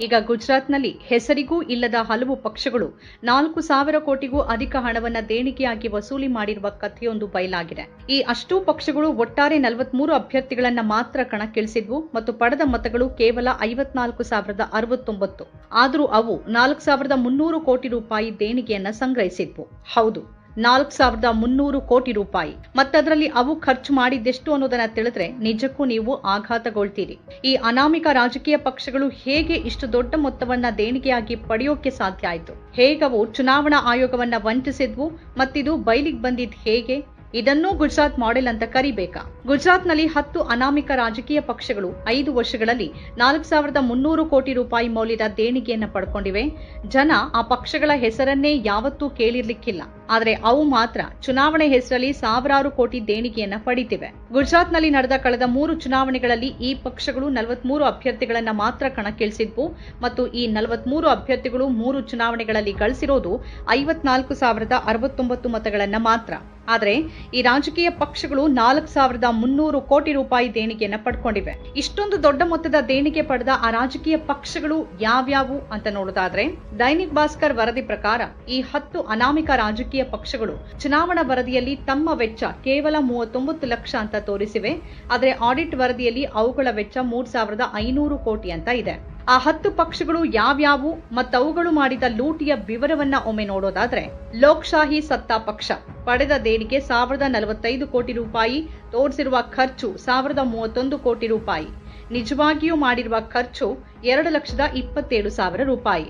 ಈಗ ಗುಜರಾತ್ನಲ್ಲಿ ಹೆಸರಿಗೂ ಇಲ್ಲದ ಹಲವು ಪಕ್ಷಗಳು ನಾಲ್ಕು ಸಾವಿರ ಕೋಟಿಗೂ ಅಧಿಕ ಹಣವನ್ನು ದೇಣಿಗೆಯಾಗಿ ವಸೂಲಿ ಮಾಡಿರುವ ಕಥೆಯೊಂದು ಬಯಲಾಗಿದೆ. ಈ ಅಷ್ಟೂ ಪಕ್ಷಗಳು ಒಟ್ಟಾರೆ ನಲವತ್ಮೂರು ಅಭ್ಯರ್ಥಿಗಳನ್ನ ಮಾತ್ರ ಕಣಕ್ಕಿಳಿಸಿದ್ವು ಮತ್ತು ಪಡೆದ ಮತಗಳು ಕೇವಲ ಐವತ್ನಾಲ್ಕು ಸಾವಿರದ ಅರವತ್ತೊಂಬತ್ತು. ಆದರೂ ಅವು ನಾಲ್ಕು ಸಾವಿರದ ಮುನ್ನೂರು ಕೋಟಿ ರೂಪಾಯಿ ದೇಣಿಗೆಯನ್ನ ಸಂಗ್ರಹಿಸಿದ್ವು. ಹೌದು. ನಾಲ್ಕು ಸಾವಿರದ ಮುನ್ನೂರು ಕೋಟಿ ರೂಪಾಯಿ. ಮತ್ತದರಲ್ಲಿ ಅವು ಖರ್ಚು ಮಾಡಿದ್ದೆಷ್ಟು ಅನ್ನೋದನ್ನ ತಿಳಿದ್ರೆ ನಿಜಕ್ಕೂ ನೀವು ಆಘಾತಗೊಳ್ತೀರಿ. ಈ ಅನಾಮಿಕ ರಾಜಕೀಯ ಪಕ್ಷಗಳು ಹೇಗೆ ಇಷ್ಟು ದೊಡ್ಡ ಮೊತ್ತವನ್ನ ದೇಣಿಗೆಯಾಗಿ ಪಡೆಯೋಕೆ ಸಾಧ್ಯ ಆಯಿತು? ಹೇಗವು ಚುನಾವಣಾ ಆಯೋಗವನ್ನ ವಂಚಿಸಿದ್ವು? ಮತ್ತಿದು ಬಯಲಿಗೆ ಬಂದಿದ್ ಹೇಗೆ? ಇದನ್ನೂ ಗುಜರಾತ್ ಮಾಡೆಲ್ ಅಂತ ಕರಿಬೇಕಾ? ಗುಜರಾತ್ನಲ್ಲಿ ಹತ್ತು ಅನಾಮಿಕ ರಾಜಕೀಯ ಪಕ್ಷಗಳು ಐದು ವರ್ಷಗಳಲ್ಲಿ ನಾಲ್ಕು ಸಾವಿರದ ಮುನ್ನೂರು ಕೋಟಿ ರೂಪಾಯಿ ಮೌಲ್ಯದ ದೇಣಿಗೆಯನ್ನು ಪಡ್ಕೊಂಡಿವೆ. ಜನ ಆ ಪಕ್ಷಗಳ ಹೆಸರನ್ನೇ ಯಾವತ್ತೂ ಕೇಳಿರ್ಲಿಕ್ಕಿಲ್ಲ. ಆದರೆ ಅವು ಮಾತ್ರ ಚುನಾವಣೆ ಹೆಸರಲ್ಲಿ ಸಾವಿರಾರು ಕೋಟಿ ದೇಣಿಗೆಯನ್ನ ಪಡಿತಿವೆ. ಗುಜರಾತ್ನಲ್ಲಿ ನಡೆದ ಕಳೆದ ಮೂರು ಚುನಾವಣೆಗಳಲ್ಲಿ ಈ ಪಕ್ಷಗಳು ನಲವತ್ಮೂರು ಅಭ್ಯರ್ಥಿಗಳನ್ನ ಮಾತ್ರ ಕಣಕ್ಕಿಳಿಸಿದ್ವು ಮತ್ತು ಈ ನಲವತ್ಮೂರು ಅಭ್ಯರ್ಥಿಗಳು ಮೂರು ಚುನಾವಣೆಗಳಲ್ಲಿ ಗಳಿಸಿರೋದು ಐವತ್ನಾಲ್ಕು ಸಾವಿರದ ಅರವತ್ತೊಂಬತ್ತು ಮತಗಳನ್ನ ಮಾತ್ರ. ಆದರೆ ಈ ರಾಜಕೀಯ ಪಕ್ಷಗಳು ನಾಲ್ಕು ಸಾವಿರದ ಮುನ್ನೂರು ಕೋಟಿ ರೂಪಾಯಿ ದೇಣಿಗೆಯನ್ನು ಪಡ್ಕೊಂಡಿವೆ. ಇಷ್ಟೊಂದು ದೊಡ್ಡ ಮೊತ್ತದ ದೇಣಿಗೆ ಪಡೆದ ಆ ರಾಜಕೀಯ ಪಕ್ಷಗಳು ಯಾವ್ಯಾವು ಅಂತ ನೋಡೋದಾದ್ರೆ ದೈನಿಕ್ ಭಾಸ್ಕರ್ ವರದಿ ಪ್ರಕಾರ ಈ ಹತ್ತು ಅನಾಮಿಕ ರಾಜಕೀಯ ಪಕ್ಷಗಳು ಚುನಾವಣಾ ವರದಿಯಲ್ಲಿ ತಮ್ಮ ವೆಚ್ಚ ಕೇವಲ ಮೂವತ್ತೊಂಬತ್ತು ಲಕ್ಷ ಅಂತ ತೋರಿಸಿವೆ. ಆದರೆ ಆಡಿಟ್ ವರದಿಯಲ್ಲಿ ಅವುಗಳ ವೆಚ್ಚ ಮೂರ್ ಸಾವಿರದ ಐನೂರು ಕೋಟಿ ಅಂತ ಇದೆ. ಆ ಹತ್ತು ಪಕ್ಷಗಳು ಯಾವ್ಯಾವು ಮತ್ತು ಅವುಗಳು ಮಾಡಿದ ಲೂಟಿಯ ವಿವರವನ್ನ ಒಮ್ಮೆ ನೋಡೋದಾದ್ರೆ ಲೋಕ್ಶಾಹಿ ಸತ್ತಾ ಪಕ್ಷ. ಪಡೆದ ದೇಣಿಗೆ ಸಾವಿರದ ನಲವತ್ತೈದು ಕೋಟಿ ರೂಪಾಯಿ, ತೋರಿಸಿರುವ ಖರ್ಚು ಸಾವಿರದ ಮೂವತ್ತೊಂದು ಕೋಟಿ ರೂಪಾಯಿ. ನಿಜವಾಗಿಯೂ ಮಾಡಿರುವ ಖರ್ಚು ಎರಡು ಲಕ್ಷದ ಇಪ್ಪತ್ತೇಳು ಸಾವಿರ ರೂಪಾಯಿ.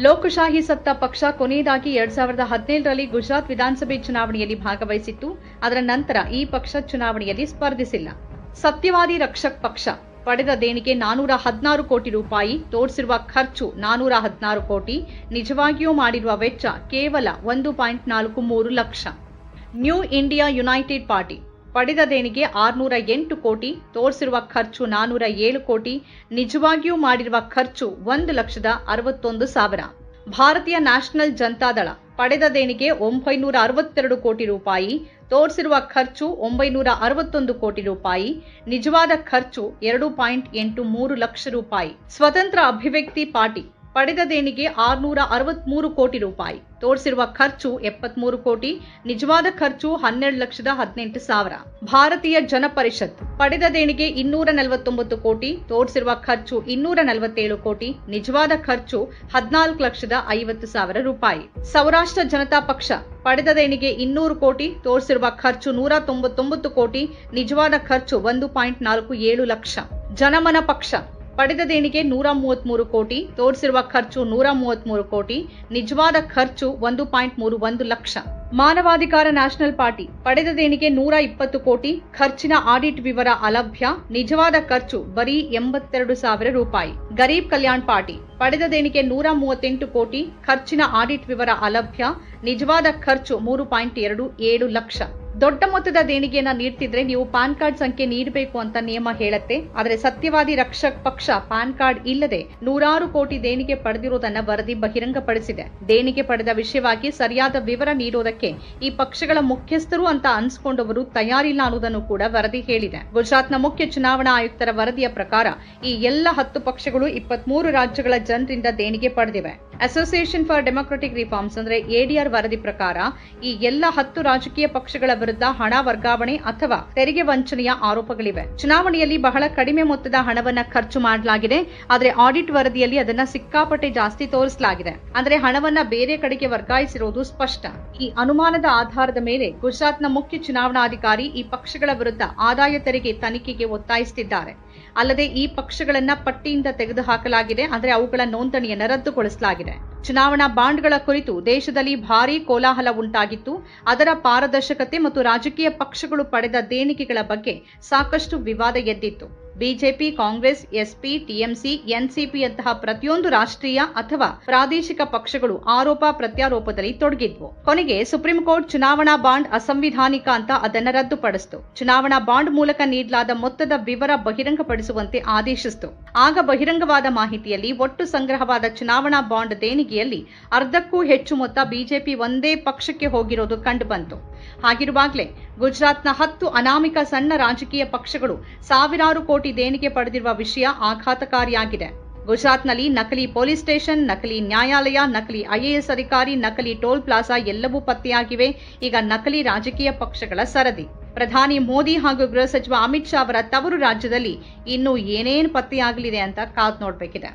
ಲೋಕಶಾಹಿ ಸತ್ತಾ ಪಕ್ಷ ಕೊನೆಯದಾಗಿ ಎರಡ್ ಸಾವಿರದ ಹದಿನೇಳರಲ್ಲಿ ಗುಜರಾತ್ ವಿಧಾನಸಭೆ ಚುನಾವಣೆಯಲ್ಲಿ ಭಾಗವಹಿಸಿತ್ತು. ಅದರ ನಂತರ ಈ ಪಕ್ಷ ಚುನಾವಣೆಯಲ್ಲಿ ಸ್ಪರ್ಧಿಸಿಲ್ಲ. ಸತ್ಯವಾದಿ ರಕ್ಷಕ್ ಪಕ್ಷ. ಪಡೆದ ದೇಣಿಗೆ ನಾನೂರ ಹದಿನಾರು ಕೋಟಿ ರೂಪಾಯಿ. ತೋರಿಸಿರುವ ಖರ್ಚು ನಾನೂರ ಹದಿನಾರು ಕೋಟಿ. ನಿಜವಾಗಿಯೂ ಮಾಡಿರುವ ವೆಚ್ಚ ಕೇವಲ ಒಂದು ಪಾಯಿಂಟ್ ನಾಲ್ಕು ಮೂರು lakh. New India united party. ಪಡೆದ ದೇಣಿಗೆ ಆರುನೂರ ಎಂಟು ಕೋಟಿ. ತೋರಿಸಿರುವ ಖರ್ಚು ನಾನೂರ ಏಳು ಕೋಟಿ. ನಿಜವಾಗಿಯೂ ಮಾಡಿರುವ ಖರ್ಚು ಒಂದು ಲಕ್ಷದ ಅರವತ್ತೊಂದು ಸಾವಿರ. ಭಾರತೀಯ ನ್ಯಾಷನಲ್ ಜನತಾದಳ ಪಡೆದ ದೇಣಿಗೆ ಒಂಬೈನೂರ ಅರವತ್ತೆರಡು ಕೋಟಿ ರೂಪಾಯಿ. ತೋರಿಸಿರುವ ಖರ್ಚು ಒಂಬೈನೂರ ಅರವತ್ತೊಂದು ಕೋಟಿ ರೂಪಾಯಿ. ನಿಜವಾದ ಖರ್ಚು ಎರಡು ಪಾಯಿಂಟ್ ಎಂಟು ಮೂರು ಲಕ್ಷ ರೂಪಾಯಿ. ಸ್ವತಂತ್ರ ಅಭಿವ್ಯಕ್ತಿ ಪಾರ್ಟಿ. ಪಡೆದ ದೇಣಿಗೆ ಆರುನೂರ ಅರವತ್ಮೂರು ಕೋಟಿ ರೂಪಾಯಿ. ತೋರಿಸಿರುವ ಖರ್ಚು ಎಪ್ಪತ್ಮೂರು ಕೋಟಿ, ನಿಜವಾದ ಖರ್ಚು ಹನ್ನೆರಡು ಲಕ್ಷದ ಹದಿನೆಂಟು ಸಾವಿರ. ಭಾರತೀಯ ಜನಪರಿಷತ್ ಪಡೆದ ದೇಣಿಗೆ ಇನ್ನೂರ ನಲವತ್ತೊಂಬತ್ತು ಕೋಟಿ, ತೋರಿಸಿರುವ ಖರ್ಚು ಇನ್ನೂರ ನಲವತ್ತೇಳು ಕೋಟಿ, ನಿಜವಾದ ಖರ್ಚು ಹದಿನಾಲ್ಕು ಲಕ್ಷದ ಐವತ್ತು ಸಾವಿರ ರೂಪಾಯಿ. ಸೌರಾಷ್ಟ್ರ ಜನತಾ ಪಕ್ಷ ಪಡೆದ ದೇಣಿಗೆ ಇನ್ನೂರು ಕೋಟಿ, ತೋರಿಸಿರುವ ಖರ್ಚು ನೂರ ತೊಂಬತ್ತೊಂಬತ್ತು ಕೋಟಿ, ನಿಜವಾದ ಖರ್ಚು ಒಂದು ಪಾಯಿಂಟ್ ನಾಲ್ಕು ಏಳು ಲಕ್ಷ. ಜನಮನ ಪಕ್ಷ ಪಡೆದ ದೇಣಿಗೆ ನೂರ ಮೂವತ್ಮೂರು ಕೋಟಿ, ತೋರಿಸಿರುವ ಖರ್ಚು ನೂರ ಮೂವತ್ಮೂರು ಕೋಟಿ, ನಿಜವಾದ ಖರ್ಚು ಒಂದು ಪಾಯಿಂಟ್ ಮೂರು ಒಂದು ಲಕ್ಷ. ಮಾನವಾಧಿಕಾರ ನ್ಯಾಷನಲ್ ಪಾರ್ಟಿ, ಪಡೆದ ದೇಣಿಗೆ ನೂರ ಇಪ್ಪತ್ತು ಕೋಟಿ, ಖರ್ಚಿನ ಆಡಿಟ್ ವಿವರ ಅಲಭ್ಯ, ನಿಜವಾದ ಖರ್ಚು ಬರೀ ಎಂಬತ್ತೆರಡು ಸಾವಿರ ರೂಪಾಯಿ. ಗರೀಬ್ ಕಲ್ಯಾಣ್ ಪಾರ್ಟಿ, ಪಡೆದ ದೇಣಿಗೆ ನೂರ ಮೂವತ್ತೆಂಟು ಕೋಟಿ, ಖರ್ಚಿನ ಆಡಿಟ್ ವಿವರ ಅಲಭ್ಯ, ನಿಜವಾದ ಖರ್ಚು ಮೂರು ಪಾಯಿಂಟ್ ಎರಡು ಏಳು ಲಕ್ಷ. ದೊಡ್ಡ ಮೊತ್ತದ ದೇಣಿಗೆಯನ್ನ ನೀಡ್ತಿದ್ರೆ ನೀವು ಪಾನ್ ಕಾರ್ಡ್ ಸಂಖ್ಯೆ ನೀಡಬೇಕು ಅಂತ ನಿಯಮ ಹೇಳುತ್ತೆ. ಆದರೆ ಸತ್ಯವಾದಿ ರಕ್ಷಕ್ ಪಕ್ಷ ಪಾನ್ ಕಾರ್ಡ್ ಇಲ್ಲದೆ ನೂರಾರು ಕೋಟಿ ದೇಣಿಗೆ ಪಡೆದಿರುವುದನ್ನ ವರದಿ ಬಹಿರಂಗಪಡಿಸಿದೆ. ದೇಣಿಗೆ ಪಡೆದ ವಿಷಯವಾಗಿ ಸರಿಯಾದ ವಿವರ ನೀಡೋದಕ್ಕೆ ಈ ಪಕ್ಷಗಳ ಮುಖ್ಯಸ್ಥರು ಅಂತ ಅನ್ಸ್ಕೊಂಡವರು ತಯಾರಿಲ್ಲ ಅನ್ನೋದನ್ನು ಕೂಡ ವರದಿ ಹೇಳಿದೆ. ಗುಜರಾತ್ನ ಮುಖ್ಯ ಚುನಾವಣಾ ಆಯುಕ್ತರ ವರದಿಯ ಪ್ರಕಾರ ಈ ಎಲ್ಲ ಹತ್ತು ಪಕ್ಷಗಳು ಇಪ್ಪತ್ಮೂರು ರಾಜ್ಯಗಳ ಜನರಿಂದ ದೇಣಿಗೆ ಪಡೆದಿವೆ. ಅಸೋಸಿಯೇಷನ್ ಫಾರ್ ಡೆಮೊಕ್ರೆಟಿಕ್ ರಿಫಾರ್ಮ್ಸ್ ಅಂದ್ರೆ ಎಡಿಆರ್ ವರದಿ ಪ್ರಕಾರ ಈ ಎಲ್ಲ ಹತ್ತು ರಾಜಕೀಯ ಪಕ್ಷಗಳ ವಿರುದ್ಧ ಹಣ ವರ್ಗಾವಣೆ ಅಥವಾ ತೆರಿಗೆ ವಂಚನೆಯ ಆರೋಪಗಳಿವೆ. ಚುನಾವಣೆಯಲ್ಲಿ ಬಹಳ ಕಡಿಮೆ ಮೊತ್ತದ ಹಣವನ್ನ ಖರ್ಚು ಮಾಡಲಾಗಿದೆ. ಆದರೆ ಆಡಿಟ್ ವರದಿಯಲ್ಲಿ ಅದನ್ನ ಸಿಕ್ಕಾಪಟ್ಟೆ ಜಾಸ್ತಿ ತೋರಿಸಲಾಗಿದೆ. ಅಂದ್ರೆ ಹಣವನ್ನ ಬೇರೆ ಕಡೆಗೆ ವರ್ಗಾಯಿಸಿರುವುದು ಸ್ಪಷ್ಟ. ಈ ಅನುಮಾನದ ಆಧಾರದ ಮೇಲೆ ಗುಜರಾತ್ನ ಮುಖ್ಯ ಚುನಾವಣಾಧಿಕಾರಿ ಈ ಪಕ್ಷಗಳ ವಿರುದ್ಧ ಆದಾಯ ತೆರಿಗೆ ತನಿಖೆಗೆ ಒತ್ತಾಯಿಸುತ್ತಿದ್ದಾರೆ. ಅಲ್ಲದೆ ಈ ಪಕ್ಷಗಳನ್ನ ಪಟ್ಟಿಯಿಂದ ತೆಗೆದುಹಾಕಲಾಗಿದೆ. ಅಂದರೆ ಅವುಗಳ ನೋಂದಣಿಯನ್ನು ರದ್ದುಗೊಳಿಸಲಾಗಿದೆ. ಚುನಾವಣಾ ಬಾಂಡ್ಗಳ ಕುರಿತು ದೇಶದಲ್ಲಿ ಭಾರೀ ಕೋಲಾಹಲ ಉಂಟಾಗಿತ್ತು. ಅದರ ಪಾರದರ್ಶಕತೆ ಮತ್ತು ರಾಜಕೀಯ ಪಕ್ಷಗಳು ಪಡೆದ ದೇಣಿಗೆಗಳ ಬಗ್ಗೆ ಸಾಕಷ್ಟು ವಿವಾದ ಎದ್ದಿತ್ತು. ಬಿಜೆಪಿ, ಕಾಂಗ್ರೆಸ್, ಎಸ್ಪಿ, ಟಿಎಂಸಿ ಎನ್ಸಿಪಿಯಂತಹ ಪ್ರತಿಯೊಂದು ರಾಷ್ಟ್ರೀಯ ಅಥವಾ ಪ್ರಾದೇಶಿಕ ಪಕ್ಷಗಳು ಆರೋಪ ಪ್ರತ್ಯಾರೋಪದಲ್ಲಿ ತೊಡಗಿದ್ವು. ಕೊನೆಗೆ ಸುಪ್ರೀಂ ಕೋರ್ಟ್ ಚುನಾವಣಾ ಬಾಂಡ್ ಅಸಂವಿಧಾನಿಕ ಅಂತ ಅದನ್ನ ರದ್ದುಪಡಿಸಿತು. ಚುನಾವಣಾ ಬಾಂಡ್ ಮೂಲಕ ನೀಡಲಾದ ಮೊತ್ತದ ವಿವರ ಬಹಿರಂಗಪಡಿಸುವಂತೆ ಆದೇಶಿಸಿತು. ಆಗ ಬಹಿರಂಗವಾದ ಮಾಹಿತಿಯಲ್ಲಿ ಒಟ್ಟು ಸಂಗ್ರಹವಾದ ಚುನಾವಣಾ ಬಾಂಡ್ ದೇಣಿಗೆಯಲ್ಲಿ ಅರ್ಧಕ್ಕೂ ಹೆಚ್ಚು ಮೊತ್ತ ಬಿಜೆಪಿ ಒಂದೇ ಪಕ್ಷಕ್ಕೆ ಹೋಗಿರೋದು ಕಂಡುಬಂತು. ಹಾಗಿರುವಾಗಲೇ ಗುಜರಾತ್ನ ಹತ್ತು ಅನಾಮಿಕ ಸಣ್ಣ ರಾಜಕೀಯ ಪಕ್ಷಗಳು ಸಾವಿರಾರು ಕೋಟಿ ದೇಣಿಗೆ ಪಡೆದಿರುವ ವಿಷಯ ಆಘಾತಕಾರಿಯಾಗಿದೆ. ಗುಜರಾತ್ನಲ್ಲಿ ನಕಲಿ ಪೊಲೀಸ್ ಸ್ಟೇಷನ್, ನಕಲಿ ನ್ಯಾಯಾಲಯ, ನಕಲಿ ಐಎಎಸ್ ಅಧಿಕಾರಿ, ನಕಲಿ ಟೋಲ್ ಪ್ಲಾಜಾ ಎಲ್ಲವೂ ಪತ್ತೆಯಾಗಿವೆ. ಈಗ ನಕಲಿ ರಾಜಕೀಯ ಪಕ್ಷಗಳ ಸರದಿ. ಪ್ರಧಾನಿ ಮೋದಿ ಹಾಗೂ ಗೃಹ ಸಚಿವ ಅಮಿತ್ ಶಾ ಅವರ ತವರು ರಾಜ್ಯದಲ್ಲಿ ಇನ್ನೂ ಏನೇನು ಪತ್ತೆಯಾಗಲಿದೆ ಅಂತ ಕಾದ್ ನೋಡಬೇಕಿದೆ.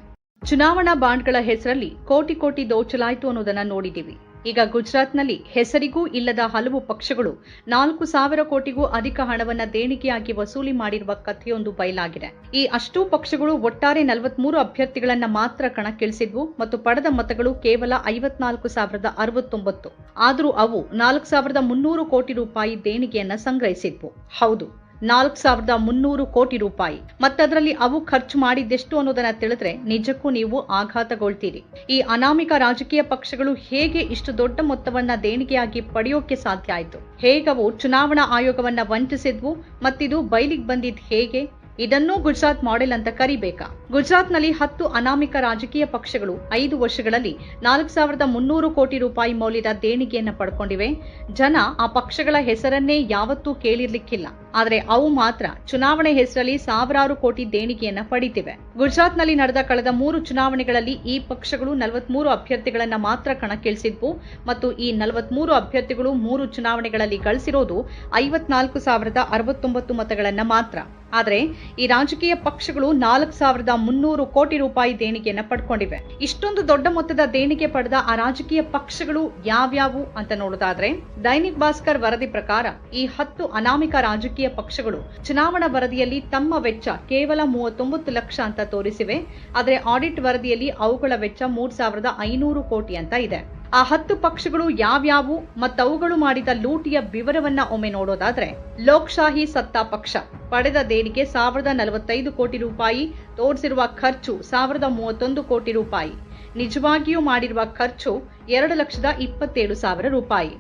ಚುನಾವಣಾ ಬಾಂಡ್ಗಳ ಹೆಸರಲ್ಲಿ ಕೋಟಿ ಕೋಟಿ ದೋಚಲಾಯಿತು ಅನ್ನೋದನ್ನ ನೋಡಿದ್ದೀವಿ. ಈಗ ಗುಜರಾತ್ನಲ್ಲಿ ಹೆಸರಿಗೂ ಇಲ್ಲದ ಹಲವು ಪಕ್ಷಗಳು ನಾಲ್ಕು ಸಾವಿರ ಕೋಟಿಗೂ ಅಧಿಕ ಹಣವನ್ನು ದೇಣಿಗೆಯಾಗಿ ವಸೂಲಿ ಮಾಡಿರುವ ಕಥೆಯೊಂದು ಬಯಲಾಗಿದೆ. ಈ ಅಷ್ಟೂ ಪಕ್ಷಗಳು ಒಟ್ಟಾರೆ ನಲವತ್ಮೂರು ಅಭ್ಯರ್ಥಿಗಳನ್ನ ಮಾತ್ರ ಕಣಕ್ಕಿಳಿಸಿದ್ವು ಮತ್ತು ಪಡೆದ ಮತಗಳು ಕೇವಲ ಐವತ್ನಾಲ್ಕು ಸಾವಿರದ ಅರವತ್ತೊಂಬತ್ತು. ಆದರೂ ಅವು ನಾಲ್ಕು ಸಾವಿರದ ಮುನ್ನೂರು ಕೋಟಿ ರೂಪಾಯಿ ದೇಣಿಗೆಯನ್ನ ಸಂಗ್ರಹಿಸಿದ್ವು. ಹೌದು. ನಾಲ್ಕು ಸಾವಿರದ ಮುನ್ನೂರು ಕೋಟಿ ರೂಪಾಯಿ. ಮತ್ತದರಲ್ಲಿ ಅವು ಖರ್ಚು ಮಾಡಿದ್ದೆಷ್ಟು ಅನ್ನೋದನ್ನ ತಿಳಿದ್ರೆ ನಿಜಕ್ಕೂ ನೀವು ಆಘಾತಗೊಳ್ತೀರಿ. ಈ ಅನಾಮಿಕ ರಾಜಕೀಯ ಪಕ್ಷಗಳು ಹೇಗೆ ಇಷ್ಟು ದೊಡ್ಡ ಮೊತ್ತವನ್ನ ದೇಣಿಗೆಯಾಗಿ ಪಡೆಯೋಕೆ ಸಾಧ್ಯ ಆಯಿತು? ಹೇಗವು ಚುನಾವಣಾ ಆಯೋಗವನ್ನ ವಂಚಿಸಿದ್ವು? ಮತ್ತಿದು ಬಯಲಿಗೆ ಬಂದಿದ್ ಹೇಗೆ? ಇದನ್ನೂ ಗುಜರಾತ್ ಮಾಡೆಲ್ ಅಂತ ಕರಿಬೇಕಾ? ಗುಜರಾತ್ನಲ್ಲಿ ಹತ್ತು ಅನಾಮಿಕ ರಾಜಕೀಯ ಪಕ್ಷಗಳು ಐದು ವರ್ಷಗಳಲ್ಲಿ ನಾಲ್ಕು ಸಾವಿರದ ಮುನ್ನೂರು ಕೋಟಿ ರೂಪಾಯಿ ಮೌಲ್ಯದ ದೇಣಿಗೆಯನ್ನು ಪಡ್ಕೊಂಡಿವೆ. ಜನ ಆ ಪಕ್ಷಗಳ ಹೆಸರನ್ನೇ ಯಾವತ್ತೂ ಕೇಳಿರ್ಲಿಕ್ಕಿಲ್ಲ. ಆದರೆ ಅವು ಮಾತ್ರ ಚುನಾವಣೆ ಹೆಸರಲ್ಲಿ ಸಾವಿರಾರು ಕೋಟಿ ದೇಣಿಗೆಯನ್ನು ಪಡಿತಿವೆ. ಗುಜರಾತ್ನಲ್ಲಿ ನಡೆದ ಕಳೆದ ಮೂರು ಚುನಾವಣೆಗಳಲ್ಲಿ ಈ ಪಕ್ಷಗಳು ನಲವತ್ಮೂರು ಅಭ್ಯರ್ಥಿಗಳನ್ನ ಮಾತ್ರ ಕಣಕ್ಕಿಳಿಸಿದ್ವು ಮತ್ತು ಈ ನಲವತ್ಮೂರು ಅಭ್ಯರ್ಥಿಗಳು ಮೂರು ಚುನಾವಣೆಗಳಲ್ಲಿ ಗಳಿಸಿರೋದು ಐವತ್ನಾಲ್ಕು ಸಾವಿರದ ಅರವತ್ತೊಂಬತ್ತು ಮತಗಳನ್ನ ಮಾತ್ರ. ಆದರೆ ಈ ರಾಜಕೀಯ ಪಕ್ಷಗಳು ನಾಲ್ಕು ಸಾವಿರದ ಮುನ್ನೂರು ಕೋಟಿ ರೂಪಾಯಿ ದೇಣಿಗೆಯನ್ನು ಪಡ್ಕೊಂಡಿವೆ. ಇಷ್ಟೊಂದು ದೊಡ್ಡ ಮೊತ್ತದ ದೇಣಿಗೆ ಪಡೆದ ಆ ರಾಜಕೀಯ ಪಕ್ಷಗಳು ಯಾವ್ಯಾವು ಅಂತ ನೋಡೋದಾದ್ರೆ ದೈನಿಕ್ ಭಾಸ್ಕರ್ ವರದಿ ಪ್ರಕಾರ ಈ ಹತ್ತು ಅನಾಮಿಕ ರಾಜಕೀಯ ಪಕ್ಷಗಳು ಚುನಾವಣಾ ವರದಿಯಲ್ಲಿ ತಮ್ಮ ವೆಚ್ಚ ಕೇವಲ ಮೂವತ್ತೊಂಬತ್ತು ಲಕ್ಷ ಅಂತ ತೋರಿಸಿವೆ. ಆದರೆ ಆಡಿಟ್ ವರದಿಯಲ್ಲಿ ಅವುಗಳ ವೆಚ್ಚ ಮೂರ್ ಸಾವಿರದ ಐನೂರು ಕೋಟಿ ಅಂತ ಇದೆ. ಆ ಹತ್ತು ಪಕ್ಷಗಳು ಯಾವ್ಯಾವು ಮತ್ತವುಗಳು ಮಾಡಿದ ಲೂಟಿಯ ವಿವರವನ್ನ ಒಮ್ಮೆ ನೋಡೋದಾದ್ರೆ ಲೋಕ್ಶಾಹಿ ಸತ್ತಾ ಪಕ್ಷ. ಪಡೆದ ದೇಣಿಗೆ ಸಾವಿರದ ನಲವತ್ತೈದು ಕೋಟಿ ರೂಪಾಯಿ, ತೋರಿಸಿರುವ ಖರ್ಚು ಸಾವಿರದ ಮೂವತ್ತೊಂದು ಕೋಟಿ ರೂಪಾಯಿ. ನಿಜವಾಗಿಯೂ ಮಾಡಿರುವ ಖರ್ಚು ಎರಡು ಲಕ್ಷದ ಇಪ್ಪತ್ತೇಳು ಸಾವಿರ ರೂಪಾಯಿ.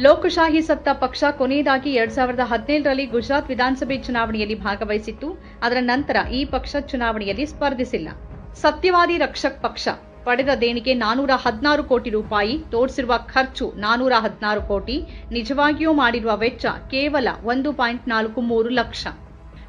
ಲೋಕಶಾಹಿ ಸತ್ತಾ ಪಕ್ಷ ಕೊನೆಯದಾಗಿ ಎರಡ್ ಸಾವಿರದ ಹದಿನೇಳರಲ್ಲಿ ಗುಜರಾತ್ ವಿಧಾನಸಭೆ ಚುನಾವಣೆಯಲ್ಲಿ ಭಾಗವಹಿಸಿತ್ತು. ಅದರ ನಂತರ ಈ ಪಕ್ಷ ಚುನಾವಣೆಯಲ್ಲಿ ಸ್ಪರ್ಧಿಸಿಲ್ಲ. ಸತ್ಯವಾದಿ ರಕ್ಷಕ್ ಪಕ್ಷ. ಪಡೆದ ದೇಣಿಗೆ ನಾನೂರ ಹದಿನಾರು ಕೋಟಿ ರೂಪಾಯಿ, ತೋರಿಸಿರುವ ಖರ್ಚು ನಾನೂರ ಹದಿನಾರು ಕೋಟಿ, ನಿಜವಾಗಿಯೂ ಮಾಡಿರುವ ವೆಚ್ಚ ಕೇವಲ ಒಂದು ಪಾಯಿಂಟ್ ನಾಲ್ಕು ಮೂರು lakh.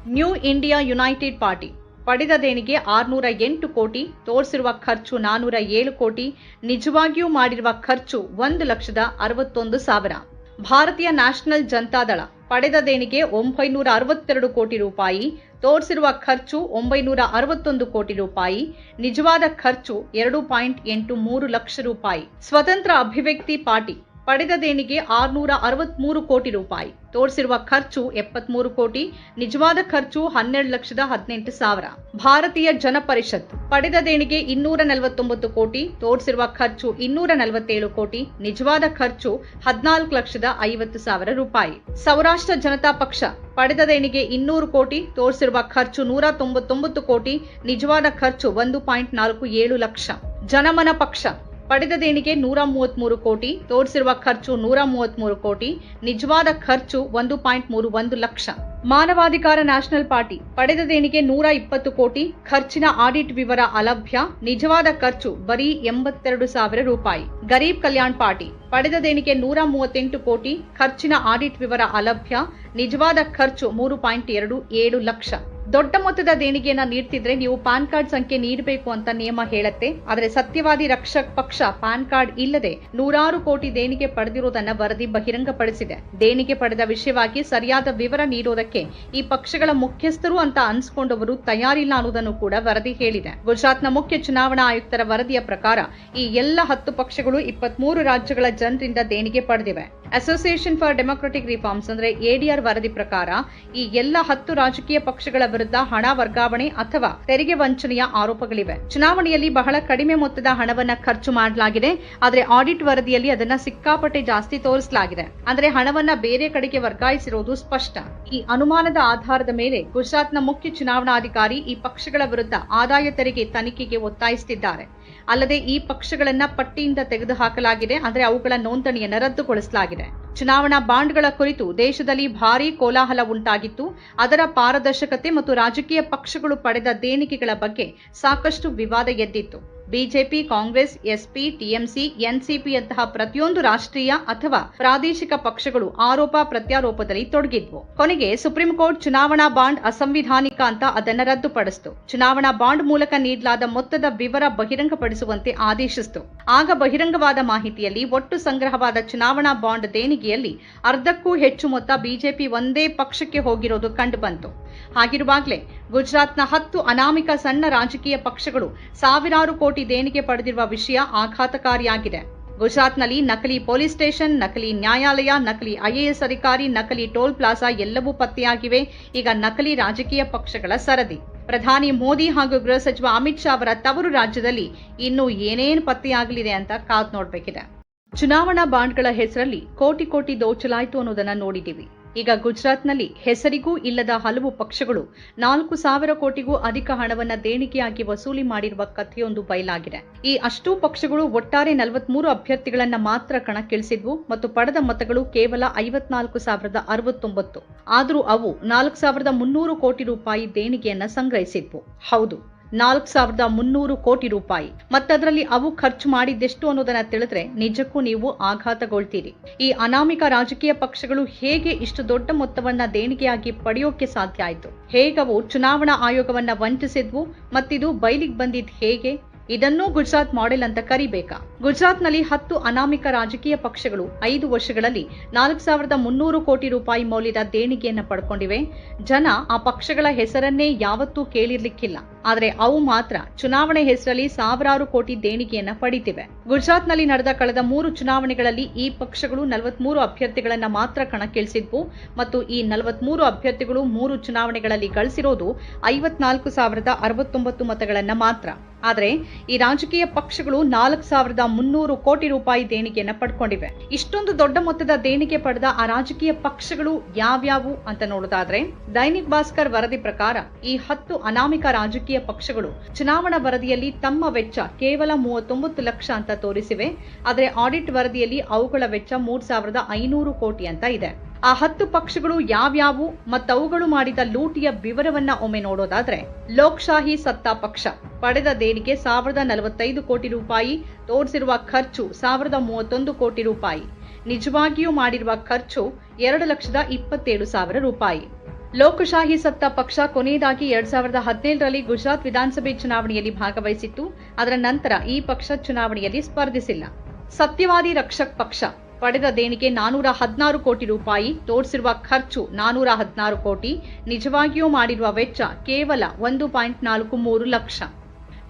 New India United party, ಪಡೆದ ದೇಣಿಗೆ ಆರುನೂರ ಎಂಟು ಕೋಟಿ, ತೋರಿಸಿರುವ ಖರ್ಚು ನಾನೂರ ಏಳು ಕೋಟಿ, ನಿಜವಾಗಿಯೂ ಮಾಡಿರುವ ಖರ್ಚು ಒಂದು ಲಕ್ಷದ ಅರವತ್ತೊಂದು ಸಾವಿರ. ಭಾರತೀಯ ನ್ಯಾಷನಲ್ ಜನತಾದಳ ಪಡೆದ ದೇಣಿಗೆ ಒಂಬೈನೂರ ಅರವತ್ತೆರಡು ಕೋಟಿ ರೂಪಾಯಿ ತೋರಿಸಿರುವ ಖರ್ಚು ಒಂಬೈನೂರ ಅರವತ್ತೊಂದು ಕೋಟಿ ರೂಪಾಯಿ. ನಿಜವಾದ ಖರ್ಚು ಎರಡು ಪಾಯಿಂಟ್ ಎಂಟು ಮೂರು ಲಕ್ಷ ರೂಪಾಯಿ. ಸ್ವತಂತ್ರ ಅಭಿವ್ಯಕ್ತಿ ಪಾರ್ಟಿ. ಪಡೆದ ದೇಣಿಗೆ ಆರುನೂರ ಅರವತ್ಮೂರು ಕೋಟಿ ರೂಪಾಯಿ. ತೋರಿಸಿರುವ ಖರ್ಚು ಎಪ್ಪತ್ಮೂರು ಕೋಟಿ, ನಿಜವಾದ ಖರ್ಚು ಹನ್ನೆರಡು ಲಕ್ಷದ ಹದಿನೆಂಟು ಸಾವಿರ. ಭಾರತೀಯ ಜನಪರಿಷತ್ ಪಡೆದ ದೇಣಿಗೆ ಇನ್ನೂರ ನಲವತ್ತೊಂಬತ್ತು ಕೋಟಿ, ತೋರಿಸಿರುವ ಖರ್ಚು ಇನ್ನೂರ ನಲವತ್ತೇಳು ಕೋಟಿ, ನಿಜವಾದ ಖರ್ಚು ಹದಿನಾಲ್ಕು ಲಕ್ಷದ ಐವತ್ತು ಸಾವಿರ ರೂಪಾಯಿ. ಸೌರಾಷ್ಟ್ರ ಜನತಾ ಪಕ್ಷ ಪಡೆದ ದೇಣಿಗೆ ಇನ್ನೂರು ಕೋಟಿ, ತೋರಿಸಿರುವ ಖರ್ಚು ನೂರ ತೊಂಬತ್ತೊಂಬತ್ತು ಕೋಟಿ, ನಿಜವಾದ ಖರ್ಚು ಒಂದು ಪಾಯಿಂಟ್ ನಾಲ್ಕು ಏಳು ಲಕ್ಷ. ಜನಮನ ಪಕ್ಷ ಪಡೆದ ದೇಣಿಗೆ ನೂರ ಮೂವತ್ಮೂರು ಕೋಟಿ, ತೋರಿಸಿರುವ ಖರ್ಚು ನೂರ ಮೂವತ್ಮೂರು ಕೋಟಿ, ನಿಜವಾದ ಖರ್ಚು ಒಂದು ಪಾಯಿಂಟ್ ಮೂರು ಒಂದು ಲಕ್ಷ. ಮಾನವಾಧಿಕಾರ ನ್ಯಾಷನಲ್ ಪಾರ್ಟಿ, ಪಡೆದ ದೇಣಿಗೆ ನೂರ ಇಪ್ಪತ್ತು ಕೋಟಿ, ಖರ್ಚಿನ ಆಡಿಟ್ ವಿವರ ಅಲಭ್ಯ, ನಿಜವಾದ ಖರ್ಚು ಬರೀ ಎಂಬತ್ತೆರಡು ಸಾವಿರ ರೂಪಾಯಿ. ಗರೀಬ್ ಕಲ್ಯಾಣ್ ಪಾರ್ಟಿ, ಪಡೆದ ದೇಣಿಗೆ ನೂರ ಮೂವತ್ತೆಂಟು ಕೋಟಿ, ಖರ್ಚಿನ ಆಡಿಟ್ ವಿವರ ಅಲಭ್ಯ, ನಿಜವಾದ ಖರ್ಚು ಮೂರು ಪಾಯಿಂಟ್ ಎರಡು ಏಳು ಲಕ್ಷ. ದೊಡ್ಡ ಮೊತ್ತದ ದೇಣಿಗೆಯನ್ನ ನೀಡ್ತಿದ್ರೆ ನೀವು ಪಾನ್ ಕಾರ್ಡ್ ಸಂಖ್ಯೆ ನೀಡಬೇಕು ಅಂತ ನಿಯಮ ಹೇಳುತ್ತೆ. ಆದರೆ ಸತ್ಯವಾದಿ ರಕ್ಷಕ್ ಪಕ್ಷ ಪಾನ್ ಕಾರ್ಡ್ ಇಲ್ಲದೆ ನೂರಾರು ಕೋಟಿ ದೇಣಿಗೆ ಪಡೆದಿರುವುದನ್ನ ವರದಿ ಬಹಿರಂಗಪಡಿಸಿದೆ. ದೇಣಿಗೆ ಪಡೆದ ವಿಷಯವಾಗಿ ಸರಿಯಾದ ವಿವರ ನೀಡೋದಕ್ಕೆ ಈ ಪಕ್ಷಗಳ ಮುಖ್ಯಸ್ಥರು ಅಂತ ಅನ್ಸ್ಕೊಂಡವರು ತಯಾರಿಲ್ಲ ಅನ್ನೋದನ್ನು ಕೂಡ ವರದಿ ಹೇಳಿದೆ. ಗುಜರಾತ್ನ ಮುಖ್ಯ ಚುನಾವಣಾ ಆಯುಕ್ತರ ವರದಿಯ ಪ್ರಕಾರ ಈ ಎಲ್ಲ ಹತ್ತು ಪಕ್ಷಗಳು ಇಪ್ಪತ್ಮೂರು ರಾಜ್ಯಗಳ ಜನರಿಂದ ದೇಣಿಗೆ ಪಡೆದಿವೆ. ಅಸೋಸಿಯೇಷನ್ ಫಾರ್ ಡೆಮೊಕ್ರೆಟಿಕ್ ರಿಫಾರ್ಮ್ಸ್ ಅಂದ್ರೆ ಎಡಿಆರ್ ವರದಿ ಪ್ರಕಾರ ಈ ಎಲ್ಲ ಹತ್ತು ರಾಜಕೀಯ ಪಕ್ಷಗಳ ವಿರುದ್ಧ ಹಣ ವರ್ಗಾವಣೆ ಅಥವಾ ತೆರಿಗೆ ವಂಚನೆಯ ಆರೋಪಗಳಿವೆ. ಚುನಾವಣೆಯಲ್ಲಿ ಬಹಳ ಕಡಿಮೆ ಮೊತ್ತದ ಹಣವನ್ನ ಖರ್ಚು ಮಾಡಲಾಗಿದೆ. ಆದರೆ ಆಡಿಟ್ ವರದಿಯಲ್ಲಿ ಅದನ್ನ ಸಿಕ್ಕಾಪಟ್ಟೆ ಜಾಸ್ತಿ ತೋರಿಸಲಾಗಿದೆ. ಅಂದ್ರೆ ಹಣವನ್ನ ಬೇರೆ ಕಡೆಗೆ ವರ್ಗಾಯಿಸಿರುವುದು ಸ್ಪಷ್ಟ. ಈ ಅನುಮಾನದ ಆಧಾರದ ಮೇಲೆ ಗುಜರಾತ್ನ ಮುಖ್ಯ ಚುನಾವಣಾಧಿಕಾರಿ ಈ ಪಕ್ಷಗಳ ವಿರುದ್ಧ ಆದಾಯ ತೆರಿಗೆ ತನಿಖೆಗೆ ಒತ್ತಾಯಿಸುತ್ತಿದ್ದಾರೆ ಅಲ್ಲದೆ ಈ ಪಕ್ಷಗಳನ್ನ ಪಟ್ಟಿಯಿಂದ ತೆಗೆದುಹಾಕಲಾಗಿದೆ. ಅಂದರೆ ಅವುಗಳ ನೋಂದಣಿಯನ್ನು ರದ್ದುಗೊಳಿಸಲಾಗಿದೆ. ಚುನಾವಣಾ ಬಾಂಡ್ಗಳ ಕುರಿತು ದೇಶದಲ್ಲಿ ಭಾರೀ ಕೋಲಾಹಲ ಉಂಟಾಗಿತ್ತು. ಅದರ ಪಾರದರ್ಶಕತೆ ಮತ್ತು ರಾಜಕೀಯ ಪಕ್ಷಗಳು ಪಡೆದ ದೇಣಿಗೆಗಳ ಬಗ್ಗೆ ಸಾಕಷ್ಟು ವಿವಾದ ಎದ್ದಿತ್ತು. ಬಿಜೆಪಿ, ಕಾಂಗ್ರೆಸ್, ಎಸ್ಪಿ, ಟಿಎಂಸಿ, ಎನ್ಸಿಪಿಯಂತಹ ಪ್ರತಿಯೊಂದು ರಾಷ್ಟ್ರೀಯ ಅಥವಾ ಪ್ರಾದೇಶಿಕ ಪಕ್ಷಗಳು ಆರೋಪ ಪ್ರತ್ಯಾರೋಪದಲ್ಲಿ ತೊಡಗಿದ್ವು. ಕೊನೆಗೆ ಸುಪ್ರೀಂ ಕೋರ್ಟ್ ಚುನಾವಣಾ ಬಾಂಡ್ ಅಸಂವಿಧಾನಿಕ ಅಂತ ಅದನ್ನ ರದ್ದುಪಡಿಸಿತು. ಚುನಾವಣಾ ಬಾಂಡ್ ಮೂಲಕ ನೀಡಲಾದ ಮೊತ್ತದ ವಿವರ ಬಹಿರಂಗಪಡಿಸುವಂತೆ ಆದೇಶಿಸಿತು. ಆಗ ಬಹಿರಂಗವಾದ ಮಾಹಿತಿಯಲ್ಲಿ ಒಟ್ಟು ಸಂಗ್ರಹವಾದ ಚುನಾವಣಾ ಬಾಂಡ್ ದೇಣಿಗೆಯಲ್ಲಿ ಅರ್ಧಕ್ಕೂ ಹೆಚ್ಚು ಮೊತ್ತ ಬಿಜೆಪಿ ಒಂದೇ ಪಕ್ಷಕ್ಕೆ ಹೋಗಿರೋದು ಕಂಡುಬಂತು. ಹಾಗಿರುವಾಗಲೇ ಗುಜರಾತ್ನ ಹತ್ತು ಅನಾಮಿಕ ಸಣ್ಣ ರಾಜಕೀಯ ಪಕ್ಷಗಳು ಸಾವಿರಾರು ಕೋಟಿ ದೇಣಿಗೆ ಪಡೆದಿರುವ ವಿಷಯ ಆಘಾತಕಾರಿಯಾಗಿದೆ. ಗುಜರಾತ್ನಲ್ಲಿ ನಕಲಿ ಪೊಲೀಸ್ ಸ್ಟೇಷನ್, ನಕಲಿ ನ್ಯಾಯಾಲಯ, ನಕಲಿ ಐಎಎಸ್ ಅಧಿಕಾರಿ, ನಕಲಿ ಟೋಲ್ ಪ್ಲಾಜಾ ಎಲ್ಲವೂ ಪತ್ತೆಯಾಗಿವೆ. ಈಗ ನಕಲಿ ರಾಜಕೀಯ ಪಕ್ಷಗಳ ಸರದಿ. ಪ್ರಧಾನಿ ಮೋದಿ ಹಾಗೂ ಗೃಹ ಸಚಿವ ಅಮಿತ್ ಶಾ ಅವರ ತವರು ರಾಜ್ಯದಲ್ಲಿ ಇನ್ನೂ ಏನೇನು ಪತ್ತೆಯಾಗಲಿದೆ ಅಂತ ಕಾದ್ ನೋಡಬೇಕಿದೆ. ಚುನಾವಣಾ ಬಾಂಡ್ಗಳ ಹೆಸರಲ್ಲಿ ಕೋಟಿ ಕೋಟಿ ದೋಚಲಾಯಿತು ಅನ್ನೋದನ್ನ ನೋಡಿದ್ದೀವಿ. ಈಗ ಗುಜರಾತ್ನಲ್ಲಿ ಹೆಸರಿಗೂ ಇಲ್ಲದ ಹಲವು ಪಕ್ಷಗಳು ನಾಲ್ಕು ಸಾವಿರ ಕೋಟಿಗೂ ಅಧಿಕ ಹಣವನ್ನ ದೇಣಿಗೆಯಾಗಿ ವಸೂಲಿ ಮಾಡಿರುವ ಕಥೆಯೊಂದು ಬಯಲಾಗಿದೆ. ಈ ಅಷ್ಟೂ ಪಕ್ಷಗಳು ಒಟ್ಟಾರೆ ನಲವತ್ಮೂರು ಅಭ್ಯರ್ಥಿಗಳನ್ನ ಮಾತ್ರ ಕಣಕ್ಕಿಳಿಸಿದ್ವು ಮತ್ತು ಪಡೆದ ಮತಗಳು ಕೇವಲ ಐವತ್ನಾಲ್ಕು ಸಾವಿರದ ಅರವತ್ತೊಂಬತ್ತು. ಆದರೂ ಅವು ನಾಲ್ಕು ಸಾವಿರದ ಮುನ್ನೂರು ಕೋಟಿ ರೂಪಾಯಿ ದೇಣಿಗೆಯನ್ನ ಸಂಗ್ರಹಿಸಿದ್ವು. ಹೌದು. ನಾಲ್ಕು ಸಾವಿರದ ಮುನ್ನೂರು ಕೋಟಿ ರೂಪಾಯಿ. ಮತ್ತದರಲ್ಲಿ ಅವು ಖರ್ಚು ಮಾಡಿದ್ದೆಷ್ಟು ಅನ್ನೋದನ್ನ ತಿಳಿದ್ರೆ ನಿಜಕ್ಕೂ ನೀವು ಆಘಾತಗೊಳ್ತೀರಿ. ಈ ಅನಾಮಿಕ ರಾಜಕೀಯ ಪಕ್ಷಗಳು ಹೇಗೆ ಇಷ್ಟು ದೊಡ್ಡ ಮೊತ್ತವನ್ನ ದೇಣಿಗೆಯಾಗಿ ಪಡೆಯೋಕೆ ಸಾಧ್ಯ ಆಯಿತು? ಹೇಗವು ಚುನಾವಣಾ ಆಯೋಗವನ್ನ ವಂಚಿಸಿದ್ವು? ಮತ್ತಿದು ಬೈಲಿಗೆ ಬಂದಿದ್ ಹೇಗೆ? ಇದನ್ನೂ ಗುಜರಾತ್ ಮಾಡೆಲ್ ಅಂತ ಕರಿಬೇಕಾ? ಗುಜರಾತ್ನಲ್ಲಿ ಹತ್ತು ಅನಾಮಿಕ ರಾಜಕೀಯ ಪಕ್ಷಗಳು ಐದು ವರ್ಷಗಳಲ್ಲಿ ನಾಲ್ಕು ಸಾವಿರದ ಮುನ್ನೂರು ಕೋಟಿ ರೂಪಾಯಿ ಮೌಲ್ಯದ ದೇಣಿಗೆಯನ್ನು ಪಡ್ಕೊಂಡಿವೆ. ಜನ ಆ ಪಕ್ಷಗಳ ಹೆಸರನ್ನೇ ಯಾವತ್ತೂ ಕೇಳಿರ್ಲಿಕ್ಕಿಲ್ಲ. ಆದರೆ ಅವು ಮಾತ್ರ ಚುನಾವಣೆ ಹೆಸರಲ್ಲಿ ಸಾವಿರಾರು ಕೋಟಿ ದೇಣಿಗೆಯನ್ನ ಪಡಿತಿವೆ. ಗುಜರಾತ್ನಲ್ಲಿ ನಡೆದ ಕಳೆದ ಮೂರು ಚುನಾವಣೆಗಳಲ್ಲಿ ಈ ಪಕ್ಷಗಳು ನಲವತ್ಮೂರು ಅಭ್ಯರ್ಥಿಗಳನ್ನ ಮಾತ್ರ ಕಣಕ್ಕಿಳಿಸಿದ್ವು ಮತ್ತು ಈ ನಲವತ್ಮೂರು ಅಭ್ಯರ್ಥಿಗಳು ಮೂರು ಚುನಾವಣೆಗಳಲ್ಲಿ ಗಳಿಸಿರೋದು ಐವತ್ನಾಲ್ಕು ಸಾವಿರದ ಅರವತ್ತೊಂಬತ್ತು ಮತಗಳನ್ನ ಮಾತ್ರ. ಆದರೆ ಈ ರಾಜಕೀಯ ಪಕ್ಷಗಳು ನಾಲ್ಕು ಸಾವಿರದ ಮುನ್ನೂರು ಕೋಟಿ ರೂಪಾಯಿ ದೇಣಿಗೆಯನ್ನ ಪಡ್ಕೊಂಡಿವೆ. ಇಷ್ಟೊಂದು ದೊಡ್ಡ ಮೊತ್ತದ ದೇಣಿಗೆ ಪಡೆದ ಆ ರಾಜಕೀಯ ಪಕ್ಷಗಳು ಯಾವ್ಯಾವು ಅಂತ ನೋಡೋದಾದ್ರೆ ದೈನಿಕ್ ಭಾಸ್ಕರ್ ವರದಿ ಪ್ರಕಾರ ಈ ಹತ್ತು ಅನಾಮಿಕ ರಾಜಕೀಯ ಪಕ್ಷಗಳು ಚುನಾವಣಾ ವರದಿಯಲ್ಲಿ ತಮ್ಮ ವೆಚ್ಚ ಕೇವಲ ಮೂವತ್ತೊಂಬತ್ತು ಲಕ್ಷ ಅಂತ ತೋರಿಸಿವೆ. ಆದರೆ ಆಡಿಟ್ ವರದಿಯಲ್ಲಿ ಅವುಗಳ ವೆಚ್ಚ ಮೂರ್ ಸಾವಿರದ ಐನೂರು ಕೋಟಿ ಅಂತ ಇದೆ. ಆ ಹತ್ತು ಪಕ್ಷಗಳು ಯಾವ್ಯಾವು ಮತ್ತವುಗಳು ಮಾಡಿದ ಲೂಟಿಯ ವಿವರವನ್ನ ಒಮ್ಮೆ ನೋಡೋದಾದ್ರೆ ಲೋಕ್ಶಾಹಿ ಸತ್ತಾ ಪಕ್ಷ ಪಡೆದ ದೇಣಿಗೆ ಸಾವಿರದ ನಲವತ್ತೈದು ಕೋಟಿ ರೂಪಾಯಿ, ತೋರಿಸಿರುವ ಖರ್ಚು ಸಾವಿರದ ಮೂವತ್ತೊಂದು ಕೋಟಿ ರೂಪಾಯಿ. ನಿಜವಾಗಿಯೂ ಮಾಡಿರುವ ಖರ್ಚು ಎರಡು ಲಕ್ಷದ ಇಪ್ಪತ್ತೇಳು ಸಾವಿರ ರೂಪಾಯಿ. ಲೋಕಶಾಹಿ ಸತ್ತ ಪಕ್ಷ ಕೊನೆಯದಾಗಿ ಎರಡ್ ಸಾವಿರದ ಹದಿನೇಳರಲ್ಲಿ ಗುಜರಾತ್ ವಿಧಾನಸಭೆ ಚುನಾವಣೆಯಲ್ಲಿ ಭಾಗವಹಿಸಿತ್ತು. ಅದರ ನಂತರ ಈ ಪಕ್ಷ ಚುನಾವಣೆಯಲ್ಲಿ ಸ್ಪರ್ಧಿಸಿಲ್ಲ. ಸತ್ಯವಾದಿ ರಕ್ಷಕ್ ಪಕ್ಷ ಪಡೆದ ದೇಣಿಗೆ ನಾನೂರ ಹದಿನಾರು ಕೋಟಿ ರೂಪಾಯಿ, ತೋರಿಸಿರುವ ಖರ್ಚು ನಾನೂರ ಹದಿನಾರು ಕೋಟಿ, ನಿಜವಾಗಿಯೂ ಮಾಡಿರುವ ವೆಚ್ಚ ಕೇವಲ ಒಂದು ಪಾಯಿಂಟ್ ನಾಲ್ಕು ಮೂರು lakh.